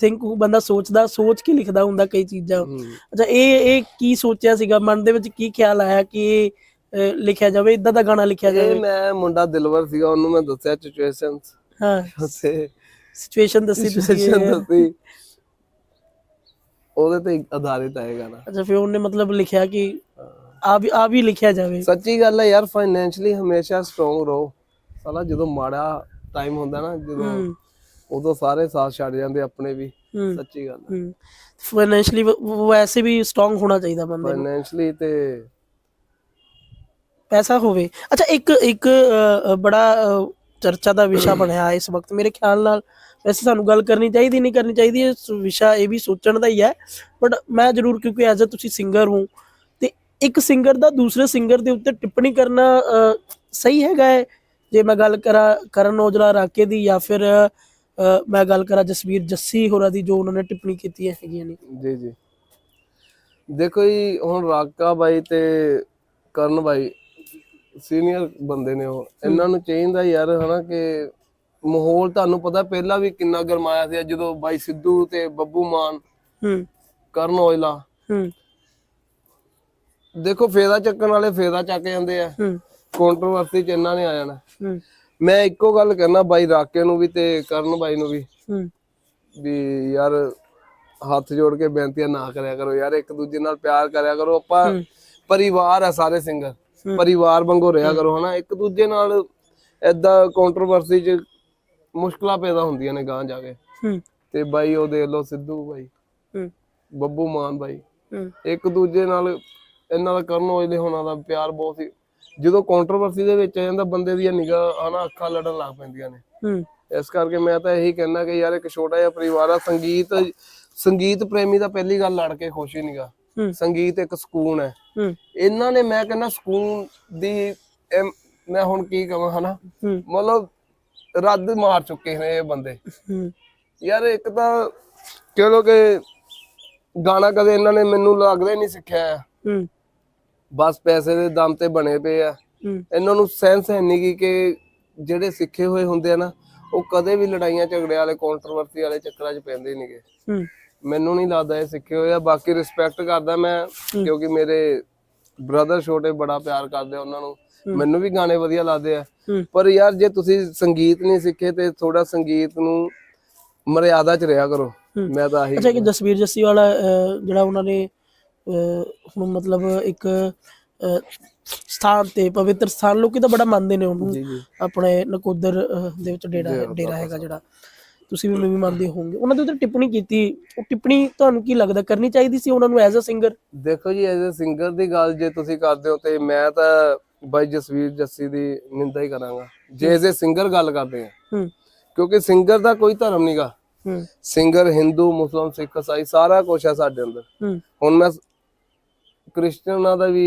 ਥਿੰਕ ਬੰਦਾ ਸੋਚਦਾ ਸੋਚ ਕੇ ਲਿਖਦਾ ਹੁੰਦਾ ਕਈ ਚੀਜ਼ਾਂ। ਅੱਛਾ ਇਹ ਇਹ ਕੀ ਸੋਚਿਆ ਸੀਗਾ? ਮਨ ਦੇ ਵਿੱਚ ਕੀ ਖਿਆਲ ਆਇਆ ਕਿ ਲਿਖਿਆ ਜਾਵੇ ਇਦਾਂ ਦਾ ਗਾਣਾ ਲਿਖਿਆ ਜਾਵੇ? ਮੈਂ ਮੁੰਡਾ ਦਿਲਵਰ ਸੀਗਾ ਉਹਨੂੰ ਮੈਂ ਦੱਸਿਆ ਸਿਚੁਏਸ਼ਨਸ ਹਾਂ। ਉਸੇ ਸਿਚੁਏਸ਼ਨ ਦੱਸੀ ਤੁਸੀਂ। ਸਿਚੁਏਸ਼ਨ ਦੱਸੀ। ਉਹਦੇ ਤੇ ਆਧਾਰਿਤ ਇਹ ਗਾਣਾ। ਅੱਛਾ ਫਿਰ ਉਹਨੇ ਮਤਲਬ ਲਿਖਿਆ ਕਿ ਆ ਵੀ ਆ ਵੀ ਲਿਖਿਆ ਜਾਵੇ। ਸੱਚੀ ਗੱਲ ਹੈ ਯਾਰ ਫਾਈਨੈਂਸ਼ਲੀ ਹਮੇਸ਼ਾ ਸਟਰੋਂਗ ਰਹੋ। ਸਾਲਾ ਜਦੋਂ ਮਾੜਾ ਟਾਈਮ ਹੁੰਦਾ ਨਾ ਜਦੋਂ ਉਦੋਂ ਸਾਰੇ ਸਾਥ ਛੱਡ ਜਾਂਦੇ ਆਪਣੇ ਵੀ। ਸੱਚੀ ਗੱਲ ਹੈ। ਫਾਈਨੈਂਸ਼ਲੀ ਵੈਸੇ ਵੀ ਸਟਰੋਂਗ ਹੋਣਾ ਚਾਹੀਦਾ ਬੰਦੇ ਨੂੰ। ਫਾਈਨੈਂਸ਼ਲੀ ਤੇ ਪੈਸਾ ਹੋਵੇ। ਅੱਛਾ ਇੱਕ ਇੱਕ ਬੜਾ ਚਰਚਾ ਦਾ ਵਿਸ਼ਾ ਬਣਿਆ ਇਸ ਵਕਤ। ਮੇਰੇ ਖਿਆਲ ਨਾਲ ਵੈਸੇ ਸਾਨੂੰ ਗੱਲ ਕਰਨੀ ਚਾਹੀਦੀ ਨਹੀਂ ਕਰਨੀ ਚਾਹੀਦੀ ਇਹ ਸ- ਵਿਸ਼ਾ ਇਹ ਵੀ ਸੋਚਣ ਦਾ ਹੀ ਹੈ। ਬਟ ਮੈਂ ਜ਼ਰੂਰ ਕਿਉਂਕਿ ਐਜ਼ ਅ ਤੁਸੀਂ ਸਿੰਗਰ ਹੋ ਇੱਕ ਸਿੰਗਰ ਦਾ ਦੂਸਰੇ ਸਿੰਗਰ ਦੇ ਉੱਤੇ ਟਿੱਪਣੀ ਕਰਨਾ ਸਹੀ ਹੈਗਾ ਹੈ। ਜੇ ਮੈਂ ਗੱਲ ਕਰਾਂ ਕਰਨ ਔਜਲਾ ਰਾਕੇ ਦੀ ਜਾਂ ਫਿਰ ਮੈਂ ਗੱਲ ਕਰਾਂ ਜਸਵੀਰ ਜੱਸੀ ਹੋਰਾਂ ਦੀ ਜੋ ਉਹਨਾਂ ਨੇ ਟਿੱਪਣੀ ਕੀਤੀ ਹੈਗੀਆਂ ਨੇ। ਜੀ ਜੀ। ਦੇਖੋ ਜੀ ਹੁਣ ਰਾਕਾ ਬਾਈ ਤੇ ਕਰਨ ਬਾਈ ਸੀਨੀਅਰ ਬੰਦੇ ਨੇ ਉਹ। ਇਹਨਾਂ ਨੂੰ ਚਾਹੀਦਾ ਯਾਰ ਹਨਾ ਕਿ ਮਾਹੌਲ ਤੁਹਾਨੂੰ ਪਤਾ ਪਹਿਲਾਂ ਵੀ ਕਿੰਨਾ ਗਰਮਾਇਆ ਸੀ ਜਦੋਂ ਬਾਈ ਸਿੱਧੂ ਤੇ ਬੱਬੂ ਮਾਨ ਹੂੰ। ਕਰਨ ਔਜਲਾ। ਹੂੰ। ਦੇਖੋ ਫੇਦਾ ਚੱਕਣ ਵਾਲੇ ਫੇਦਾ ਚੱਕ ਜਾਂਦੇ ਆ। ਹੂੰ। ਕੰਟਰੋਵਰਸੀ ਚ ਇਹਨਾਂ ਨੇ ਆ ਜਾਣਾ। ਹੂੰ। ਮੈਂ ਇੱਕੋ ਗੱਲ ਕਹਿਣਾ ਬਾਈ ਰਾਕੇ ਨੂੰ ਵੀ ਤੇ ਕਰਨ ਬਾਈ ਨੂੰ ਵੀ। ਹੂੰ। ਵੀ ਯਾਰ ਹੱਥ ਜੋੜ ਕੇ ਬੇਨਤੀਆਂ ਨਾ ਕਰਿਆ ਕਰੋ ਯਾਰ ਇੱਕ ਦੂਜੇ ਨਾਲ ਪਿਆਰ ਕਰਿਆ ਕਰੋ। ਆਪਾਂ ਪਰਿਵਾਰ ਆ ਸਾਰੇ ਸਿੰਗਰ। ਪਰਿਵਾਰ ਵਾਂਗੂ ਰਿਹਾ ਕਰੋ ਹਨਾ? ਇੱਕ ਦੂਜੇ ਨਾਲ ਐਦਾਂ ਕੰਟਰੋਵਰਸੀ 'ਚ ਮੁਸ਼ਕਲਾਂ ਪੈਦਾ ਹੁੰਦੀਆਂ ਨੇ ਗਾਂ ਜਾ ਕੇ। ਹੂੰ। ਤੇ ਬਾਈ ਉਹ ਦੇਖ ਲਓ ਸਿੱਧੂ ਬਾਈ। ਹੂੰ। ਬੱਬੂ ਮਾਨ ਬਾਈ। ਹੂੰ। ਇੱਕ ਦੂਜੇ ਨਾਲ ਇਹਨਾਂ ਦਾ ਕਰਨ ਔਜਲੇ ਹੋਣਾ ਦਾ ਪਿਆਰ ਬਹੁਤ ਸੀ। ਜਦੋਂ ਕੰਟਰੋਵਰਸੀ ਦੇ ਵਿੱਚ ਆ ਜਾਂਦਾ ਬੰਦੇ ਦੀਆਂ ਨਿਗਾਹ ਹਨਾ ਅੱਖਾਂ ਲੜਨ ਲੱਗ ਪੈਂਦੀਆਂ ਨੇ। ਹੂੰ। ਇਸ ਕਰਕੇ ਮੈਂ ਤਾਂ ਇਹੀ ਕਹਿਣਾ ਕਿ ਯਾਰ ਇੱਕ ਛੋਟਾ ਜਿਹਾ ਪਰਿਵਾਰ ਆ ਸੰਗੀਤ ਸੰਗੀਤ ਪ੍ਰੇਮੀ ਦਾ ਪਹਿਲੀ ਗੱਲ ਲੜ ਕੇ ਖੁਸ਼ ਹੀ ਨਹੀਂਗਾ। ਸੰਗੀਤ ਇੱਕ ਸਕੂਨ ਹੈ। ਇਹਨਾਂ ਨੇ ਮੈਂ ਕਹਿੰਦਾ ਸਕੂਨ ਦੀ ਮੈਂ ਹੁਣ ਕੀ ਕਹਾਂ ਹਨਾ? ਮਤਲਬ ਰੱਦ ਮਾਰ ਚੁੱਕੇ ਨੇ ਇਹ ਬੰਦੇ। ਯਾਰ ਇੱਕ ਤਾਂ ਚਲੋ ਕਿ ਗਾਣਾ ਕਦੇ ਇਹਨਾਂ ਨੇ ਮੈਨੂੰ ਲੱਗਦਾ ਨਹੀਂ ਸਿੱਖਿਆ। ਬਸ ਪੈਸੇ ਦੇ ਦਮ ਤੇ ਬਣੇ ਪਏ ਆ। ਹੂੰ। ਇਹਨਾਂ ਨੂੰ ਸੈਂਸ ਹੈ ਨਹੀਂ ਗੀ ਕਿ ਜਿਹੜੇ ਸਿੱਖੇ ਹੋਏ ਹੁੰਦੇ ਆ ਨਾ ਉਹ ਕਦੇ ਵੀ ਲੜਾਈਆਂ ਝਗੜੇ ਵਾਲੇ ਕੰਟਰੋਵਰਸੀ ਵਾਲੇ ਚੱਕਰਾਂ 'ਚ ਪੈਂਦੇ ਨਹੀਂਗੇ ਹੂੰ। ਮੈਨੂੰ ਨਹੀਂ ਲੱਗਦਾ ਇਹ ਸਿੱਖੇ ਹੋਏ ਆ। ਬਾਕੀ ਰਿਸਪੈਕਟ ਕਰਦਾ ਮੈਂ ਕਿਉਂਕਿ ਮੇਰੇ ਬ੍ਰਦਰ ਛੋਟੇ ਬੜਾ ਪਿਆਰ ਕਰਦੇ ਆ ਉਹਨਾਂ ਨੂੰ। ਮੈਨੂੰ ਵੀ ਗਾਣੇ ਵਧੀਆ ਲੱਗਦੇ ਆ। ਪਰ ਯਾਰ ਜੇ ਤੁਸੀਂ ਸੰਗੀਤ ਨਹੀਂ ਸਿੱਖੇ ਤੇ ਥੋੜਾ ਸੰਗੀਤ ਨੂੰ ਮਰਿਆਦਾ 'ਚ ਰਿਹਾ ਕਰੋ। ਮੈਂ ਤਾਂ ਆਹੀ ਅੱਛਾ ਕਿ ਜਸਵੀਰ ਜੱਸੀ ਵਾਲਾ ਜਿਹੜਾ ਉਹਨਾਂ ਨੇ ਹੁਣ ਮਤਲਬ ਇੱਕ ਸਥਾਨ ਤੇ ਪਵਿੱਤਰ ਸਥਾਨ ਲੋਕੀ ਤਾਂ ਬੜਾ ਮੰਨਦੇ ਨੇ ਉਹਨੂੰ ਆਪਣੇ ਨਕੋਦਰ ਦੇ ਵਿੱਚ ਡੇਰਾ ਡੇਰਾ ਹੈਗਾ ਜਿਹੜਾ। ਤੁਸੀਂ ਵੀ ਮੈਂ ਵੀ ਮੰਨਦੇ ਹੋਵੋਗੇ। ਉਹਨਾਂ ਦੇ ਉੱਤੇ ਟਿੱਪਣੀ ਕੀਤੀ ਉਹ ਟਿੱਪਣੀ ਤੁਹਾਨੂੰ ਕੀ ਲੱਗਦਾ ਕਰਨੀ ਚਾਹੀਦੀ ਸੀ ਉਹਨਾਂ ਨੂੰ ਐਜ਼ ਅ ਸਿੰਗਰ ਦੇਖੋ ਜੀ ਐਜ਼ ਅ ਸਿੰਗਰ ਦੀ ਗੱਲ ਜੇ ਤੁਸੀਂ ਕਰਦੇ ਹੋ ਤੇ ਮੈਂ ਤਾਂ ਬਾਈ ਜਸਵੀਰ ਜੱਸੀ ਦੀ ਨਿੰਦਾ ਹੀ ਕਰਾਂਗਾ। ਜੇ ਐਜ਼ ਅ ਸਿੰਗਰ ਗੱਲ ਕਰਦੇ ਆ ਕਿਉਂਕਿ ਸਿੰਗਰ ਦਾ ਕੋਈ ਧਰਮ ਨਹੀਂਗਾ ਸਿੰਗਰ ਹਿੰਦੂ ਮੁਸਲਮਾਨ ਸਿੱਖ ਈਸਾਈ ਸਾਰਾ ਕੁਝ ਹੈ ਸਾਡੇ ਅੰਦਰ। ਹੁਣ ਮੈਂ ਕ੍ਰਿਸਚਨਾਂ ਦਾ ਵੀ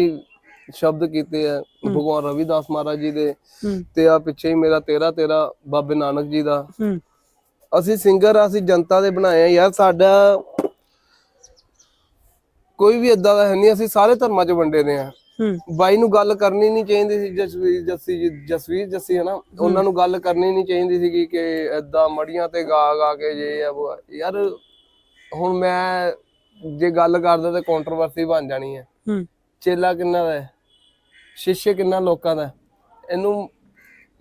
ਸ਼ਬਦ ਕੀਤੇ ਆ ਭਗਵਾਨ ਰਵਿਦਾਸ ਮਹਾਰਾਜ ਜੀ ਦੇ ਤੇ ਆ ਪਿੱਛੇ ਹੀ ਮੇਰਾ ਤੇਰਾ ਤੇਰਾ ਬਾਬੇ ਨਾਨਕ ਜੀ ਦਾ। ਅਸੀਂ ਸਿੰਗਰ ਆ ਅਸੀਂ ਜਨਤਾ ਦੇ ਬਣਾਏ ਆ ਯਾਰ ਸਾਡਾ ਕੋਈ ਵੀ ਇਦਾਂ ਦਾ ਹੈ ਨਹੀਂ ਅਸੀਂ ਸਾਰੇ ਧਰਮਾਂ 'ਚ ਵੰਡੇ ਦੇ ਆ। ਬਾਈ ਨੂੰ ਗੱਲ ਕਰਨੀ ਨਹੀਂ ਚਾਹੀਦੀ ਸੀ ਜਸਵੀਰ ਜੱਸੀ ਜਸਵੀਰ ਜੱਸੀ ਹੈ ਨਾ ਉਹਨਾਂ ਨੂੰ ਗੱਲ ਕਰਨੀ ਨਹੀਂ ਚਾਹੀਦੀ ਸੀ ਕਿ ਏਦਾਂ ਮੜੀਆਂ ਤੇ ਗਾ ਗਾ ਕੇ ਜੇ ਆ। ਯਾਰ ਹੁਣ ਮੈਂ ਜੇ ਗੱਲ ਕਰਦਾ ਤੇ ਕੰਟਰੋਵਰਸੀ ਬਣ ਜਾਣੀ ਹੈ। ਹੂੰ। ਚੇਲਾ ਕਿੰਨਾ ਦਾ ਹੈ? ਸ਼ਿਸ਼ੇ ਕਿੰਨਾ ਲੋਕਾਂ ਦਾ ਹੈ? ਇਹਨੂੰ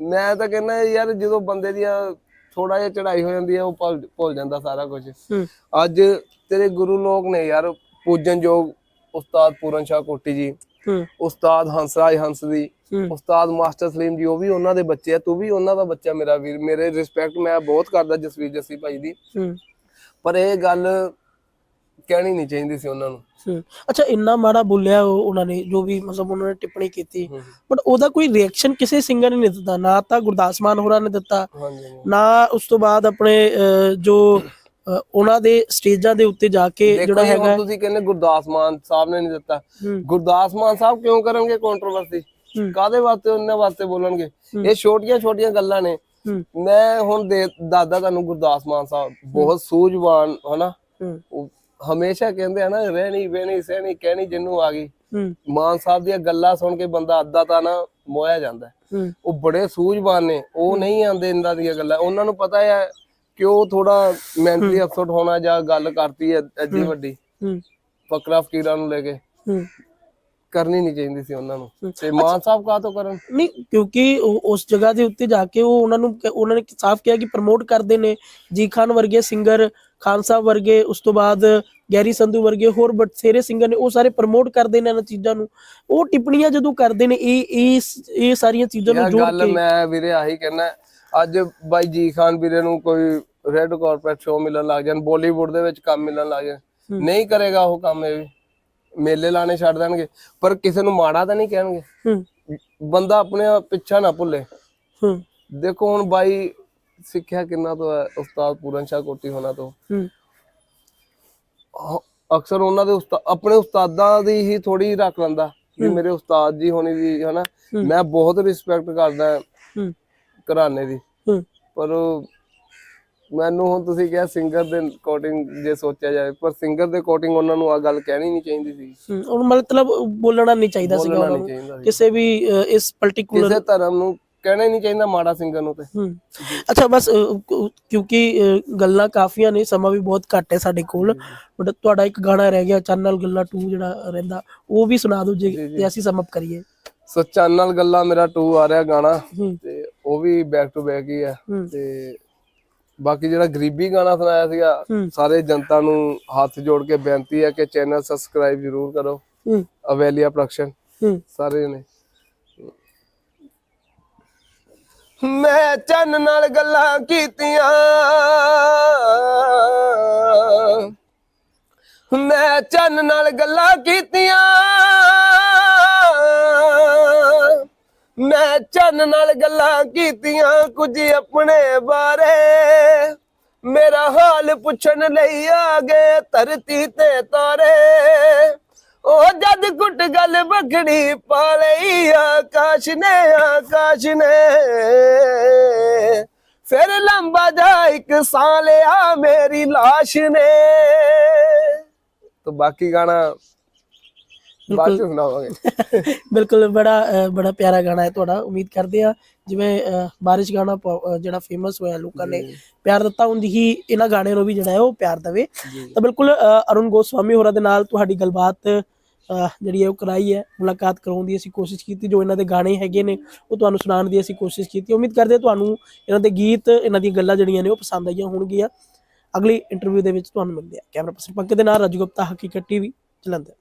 ਮੈਂ ਤਾਂ ਕਹਿੰਦਾ ਯਾਰ ਜਦੋਂ ਬੰਦੇ ਦੀਆਂ ਥੋੜਾ ਜਿਹਾ ਚੜਾਈ ਹੋ ਜਾਂਦੀ ਹੈ ਉਹ ਭੁੱਲ ਭੁੱਲ ਜਾਂਦਾ ਸਾਰਾ ਕੁਝ ਹੂੰ। ਅੱਜ ਤੇਰੇ ਗੁਰੂ ਲੋਕ ਨੇ ਯਾਰ ਪੂਜਨਯੋਗ ਉਸਤਾਦ ਪੂਰਨ ਸ਼ਾਹ ਕੋਟੀ ਜੀ ਹੂੰ। ਉਸਤਾਦ ਹੰਸਰਾਜ ਹੰਸ ਦੀ ਹੂੰ। ਉਸਤਾਦ ਮਾਸਟਰ ਸਲੀਮ ਜੀ ਉਹ ਵੀ ਉਹਨਾਂ ਦੇ ਬੱਚੇ ਆ ਤੂੰ ਵੀ ਉਹਨਾਂ ਦਾ ਬੱਚਾ ਮੇਰਾ ਵੀਰ। ਮੇਰੇ ਰਿਸਪੈਕਟ ਮੈਂ ਬਹੁਤ ਕਰਦਾ ਜਸਵੀਰ ਜੱਸੀ ਭਾਈ ਦੀ। ਹੂੰ। ਪਰ ਇਹ ਗੱਲ ਕਹਿਣੀ ਨਹੀਂ ਚਾਹੀਦੀ ਸੀ ਉਹਨਾਂ ਨੂੰ। ਅੱਛਾ ਇੰਨਾ ਮਾੜਾ ਬੋਲਿਆ ਉਹ ਉਹਨਾਂ ਨੇ ਜੋ ਵੀ ਮਤਲਬ ਉਹਨਾਂ ਨੇ ਟਿੱਪਣੀ ਕੀਤੀ। ਬਟ ਉਹਦਾ ਕੋਈ ਰਿਐਕਸ਼ਨ ਕਿਸੇ ਸਿੰਗਰ ਨੇ ਨਹੀਂ ਦਿੱਤਾ। ਨਾ ਤਾਂ ਗੁਰਦਾਸ ਮਾਨ ਹੋਰਾਂ ਨੇ ਦਿੱਤਾ। ਹਾਂਜੀ ਹਾਂਜੀ। ਨਾ ਉਸ ਤੋਂ ਬਾਅਦ ਆਪਣੇ ਅਹ, ਜੋ ਅਹ, ਉਹਨਾਂ ਦੇ ਸਟੇਜਾਂ ਦੇ ਉੱਤੇ ਜਾ ਕੇ ਦੇਖੋ ਜਿਹੜਾ ਜੀ, ਹੁਣ ਹੈਗਾ ਤੁਸੀਂ ਕਹਿੰਦੇ ਗੁਰਦਾਸ ਮਾਨ ਸਾਹਿਬ ਨੇ ਨਹੀਂ ਦਿੱਤਾ। ਗੁਰਦਾਸ ਮਾਨ ਸਾਹਿਬ ਕਿਉਂ ਕਰਨਗੇ ਕੰਟਰੋਵਰਸੀ। ਕਾਦੇ ਵਾਸਤੇ ਉਹਨਾਂ ਵਾਸਤੇ ਬੋਲਣਗੇ? ਇਹ ਛੋਟੀਆਂ ਛੋਟੀਆਂ ਗੱਲਾਂ ਨੇ। ਮੈਂ ਹੁਣ ਦੇ ਦਾਦਾ ਤੁਹਾਨੂੰ ਗੁਰਦਾਸ ਮਾਨ ਸਾਹਿਬ ਬਹੁਤ ਸੂਝਵਾਨ ਹਨਾ? ਉਹ ਹਮੇਸ਼ਾ ਕਹਿੰਦੇ ਆ ਨਾ ਰਹਿਣੀ ਬਹਿਣੀ ਸਹਿਣੀ ਕਹਿਣੀ ਜਿੰਨੂੰ ਆ ਗਈ। ਮਾਨ ਸਾਹਿਬ ਦੀਆਂ ਗੱਲਾਂ ਸੁਣ ਕੇ ਬੰਦਾ ਅੱਧਾ ਤਾਂ ਨਾ ਮੋਇਆ ਜਾਂਦਾ। ਉਹ ਬੜੇ ਸੂਝਵਾਨ ਨੇ ਉਹ ਨਹੀਂ ਆਂਦੇ ਇਹਨਾਂ ਦੀਆਂ ਗੱਲਾਂ। ਉਹਨਾਂ ਨੂੰ ਪਤਾ ਹੈ ਕਿ ਉਹ ਥੋੜਾ ਮੈਂਟਲੀ ਅਪਸੈਟ ਹੋਣਾ ਜਾਂ ਗੱਲ ਕਰਤੀ ਹੈ ਐਡੀ ਵੱਡੀ। ਫਕਰਾ ਫਕੀਰਾਂ ਨੂੰ ਲੈ ਕੇ। ਕਰਨੀ ਨਹੀਂ ਚਾਹੀਦੀ ਸੀ ਉਹਨਾਂ ਨੂੰ। ਤੇ ਮਾਨ ਸਾਹਿਬ ਕਾਹ ਤੋਂ ਕਰਨ? ਨਹੀਂ ਕਿਉਂਕਿ ਉਸ ਜਗ੍ਹਾ ਦੇ ਉੱਤੇ ਜਾ ਕੇ ਉਹ ਉਹਨਾਂ ਨੂੰ ਕ- ਉਹਨਾਂ ਨੇ ਸਾਫ਼ ਕਿਹਾ ਕਿ ਪ੍ਰਮੋਟ ਕਰਦੇ ਨੇ। ਜੀ ਖਾਨ ਵਰਗੇ ਸਿੰਗਰ ਖਾਨ ਸਾਹਿਬ ਵਰਗੇ ਉਸ ਤੋਂ ਬਾਅਦ ਗੈਰੀ ਸੰਧੂ ਵਰਗੇ ਹੋਰ ਬਥੇਰੇ ਸਿੰਗਰ ਨੇ ਉਹ ਸਾਰੇ ਪ੍ਰਮੋਟ ਕਰਦੇ ਨੇ ਇਹਨਾਂ ਚੀਜ਼ਾਂ ਨੂੰ। ਉਹ ਟਿੱਪਣੀਆਂ ਜਦੋਂ ਕਰਦੇ ਨੇ ਇਹ ਇਹ ਇਹ ਸਾਰੀਆਂ ਚੀਜ਼ਾਂ ਨੂੰ ਜੋੜ ਗੱਲ ਕੇ ਮੈਂ ਵੀਰੇ ਆਹੀ ਕਹਿਣਾ ਅੱਜ ਬਾਈ ਜੀ ਖਾਨ ਵੀਰੇ ਨੂੰ ਕੋਈ ਰੈੱਡ ਕਾਰਪੇਟ ਸ਼ੋਅ ਮਿਲਣ ਲੱਗ ਜਾਣ ਬਾਲੀਵੁੱਡ ਦੇ ਵਿੱਚ ਕੰਮ ਮਿਲਣ ਲੱਗ ਜਾਣ। ਨਹੀਂ ਕਰੇਗਾ ਉਹ ਕੰਮ ਇਹ ਵੀ। ਮੇਲੇ ਲਾਣੇ ਛੱਡ ਦੇਣਗੇ ਪਰ ਕਿਸੇ ਨੂੰ ਮਾੜਾ ਤਾਂ ਨਹੀਂ ਕਹਿਣਗੇ। ਬੰਦਾ ਆਪਣੇ ਆਪ ਪਿੱਛਾ ਨਾ ਭੁੱਲੇ। ਦੇਖੋ ਹੁਣ ਬਾਈ ਸਿੱਖਿਆ ਕਿੰਨਾ ਤੋਂ ਹੈ ਉਸਤਾਦ ਪੂਰਨ ਸ਼ਾਹ ਕੋਟੀ ਹੋਣਾ ਤੋਂ। ਅਕਸਰ ਉਹਨਾਂ ਦੇ ਆਪਣੇ ਉਸਤਾਦਾਂ ਦੀ ਹੀ ਥੋੜੀ ਰੱਖ ਲੈਂਦਾ ਵੀ ਮੇਰੇ ਉਸਤਾਦ ਜੀ ਹੋਣੀ ਦੀ ਹਨਾ? ਮੈਂ ਬਹੁਤ ਰਿਸਪੈਕਟ ਕਰਦਾ ਹੂੰ। ਘਰਾਣੇ ਦੀ। ਪਰ ਮੈਨੂੰ ਹੁਣ ਤੁਸੀਂ ਕਿਹਾ ਸਿੰਗਰ ਦੇ ਕੋਟਿੰਗ ਜੇ ਸੋਚਿਆ ਜਾਵੇ ਪਰ ਸਿੰਗਰ ਦੇ ਕੋਟਿੰਗ ਉਹਨਾਂ ਨੂੰ ਆ ਗੱਲ ਕਹਿਣੀ ਨਹੀਂ ਚਾਹੀਦੀ ਸੀ। ਹੂੰ, ਉਹਨੂੰ ਮਤਲਬ ਬੋਲਣਾ ਨਹੀਂ ਚਾਹੀਦਾ ਸੀਗਾ ਉਹਨਾਂ ਨੂੰ। ਕਿਸੇ ਵੀ ਇਸ ਪਾਰਟਿਕੂਲਰ ਕਿਸੇ ਧਰਮ ਨੂੰ ਕਹਿਣਾ ਹੀ ਨਹੀਂ ਚਾਹੀਦਾ ਮਾੜਾ ਸਿੰਗਰ ਨੂੰ ਤੇ। ਅੱਛਾ ਬਸ ਕੁ- ਕਿਉਂਕਿ ਗੱਲਾਂ ਕਾਫੀਆਂ ਨੇ ਸਮਾਂ ਵੀ ਬਹੁਤ ਘੱਟ ਹੈ ਸਾਡੇ ਕੋਲ। ਬਟ ਤੁਹਾਡਾ ਇੱਕ ਗਾਣਾ ਰਹਿ ਗਿਆ ਚੰਨ ਨਾਲ ਗੱਲਾਂ 2 ਜਿਹੜਾ ਰਹਿੰਦਾ ਉਹ ਵੀ ਸੁਣਾ ਦਿਓ ਜੇ ਤੇ ਅਸੀਂ ਸਮ ਅਪ ਕਰੀਏ। ਸੋ ਚੰਨ ਨਾਲ ਗੱਲਾਂ ਮੇਰਾ 2 ਆ ਰਿਹਾ ਗਾਣਾ ਹੂੰ। ਤੇ ਉਹ ਵੀ ਬੈਕ ਟੂ ਬੈਕ ਹੀ ਆ ਹੂੰ। ਤੇ ਬਾਕੀ ਜਿਹੜਾ ਗਰੀਬੀ ਗਾਣਾ ਸੁਣਾਇਆ ਸੀਗਾ ਹੂੰ। ਸਾਰੇ ਜਨਤਾ ਨੂੰ ਹੱਥ ਜੋੜ ਕੇ ਬੇਨਤੀ ਹੈ ਕਿ ਚੈਨਲ ਸਬਸਕ੍ਰਾਈਬ ਜ਼ਰੂਰ ਕਰੋ। ਹੂੰ। ਅਵੇਲੀਆ ਪ੍ਰੋਡਕਸ਼ਨ ਹੂੰ। ਸਾਰੇ ਨੇ। ਮੈਂ ਚੰਨ ਨਾਲ ਗੱਲਾਂ ਕੀਤੀਆਂ। ਮੈਂ ਚੰਨ ਨਾਲ ਗੱਲਾਂ ਕੀਤੀਆਂ। ਮੈਂ ਚੰਨ ਨਾਲ ਗੱਲਾਂ ਕੀਤੀਆਂ ਕੁਝ ਆਪਣੇ ਬਾਰੇ। ਮੇਰਾ ਹਾਲ ਪੁੱਛਣ ਲਈ ਆ ਗਏ ਧਰਤੀ ਤੇ ਤਾਰੇ। ਉਹ ਜਦ ਕੁੱਟ ਗੱਲ ਬਖੜੀ ਪਾ ਲਈ ਆਕਾਸ਼ ਨੇ ਆਕਾਸ਼ ਨੇ। ਫਿਰ ਲੰਬਾ ਜਾ ਇੱਕ ਸਾਹ ਲਿਆ ਮੇਰੀ ਲਾਸ਼ ਨੇ। ਤਾਂ ਬਾਕੀ ਗਾਣਾ ਬਾਅਦ ਚ ਸੁਣਾਵਾਂਗੇ। (laughs) ਬਿਲਕੁਲ ਬੜਾ ਬੜਾ ਪਿਆਰਾ ਗਾਣਾ ਹੈ ਤੁਹਾਡਾ। ਉਮੀਦ ਕਰਦੇ ਆ ਜਿਵੇਂ ਬਾਰਿਸ਼ ਗਾਣਾ ਜਿਹੜਾ ਫੇਮਸ ਹੋਇਆ ਲੋਕਾਂ ਨੇ ਪਿਆਰ ਦਿੱਤਾ ਹੁੰਦੀ ਹੀ ਇਹਨਾਂ ਗਾਣੇ ਨੂੰ ਵੀ ਜਿਹੜਾ ਹੈ ਉਹ ਪਿਆਰ ਦੇਵੇ। ਤਾਂ ਬਿਲਕੁਲ ਅਰੁਣ ਗੋਸਵਾਮੀ ਹੋਰਾਂ ਦੇ ਨਾਲ ਤੁਹਾਡੀ ਗੱਲਬਾਤ ਜਿਹੜੀ ਹੈ ਉਹ ਕਰਾਈ ਹੈ, ਮੁਲਾਕਾਤ ਕਰਾਉਣ ਦੀ ਅਸੀਂ ਕੋਸ਼ਿਸ਼ ਕੀਤੀ, ਜੋ ਇਹਨਾਂ ਦੇ ਗਾਣੇ ਹੈਗੇ ਨੇ, ਉਹ ਤੁਹਾਨੂੰ ਸੁਣਾਉਣ ਦੀ ਅਸੀਂ ਕੋਸ਼ਿਸ਼ ਕੀਤੀ। ਉਮੀਦ ਕਰਦੇ ਹਾਂ ਤੁਹਾਨੂੰ ਇਹਨਾਂ ਦੇ ਗੀਤ, ਇਹਨਾਂ ਦੀਆਂ ਗੱਲਾਂ ਜਿਹੜੀਆਂ ਨੇ ਉਹ ਪਸੰਦ ਆਈਆਂ ਹੋਣਗੀਆਂ। ਅਗਲੀ ਇੰਟਰਵਿਊ ਦੇ ਵਿੱਚ ਤੁਹਾਨੂੰ ਮਿਲਦੇ ਆ ਕੈਮਰਾ ਪਰਸਨ ਪੰਕਜ ਦੇ ਨਾਲ, ਰਾਜੂ ਗੁਪਤਾ, ਹਕੀਕਤ ਟੀਵੀ, ਜਲੰਧਰ।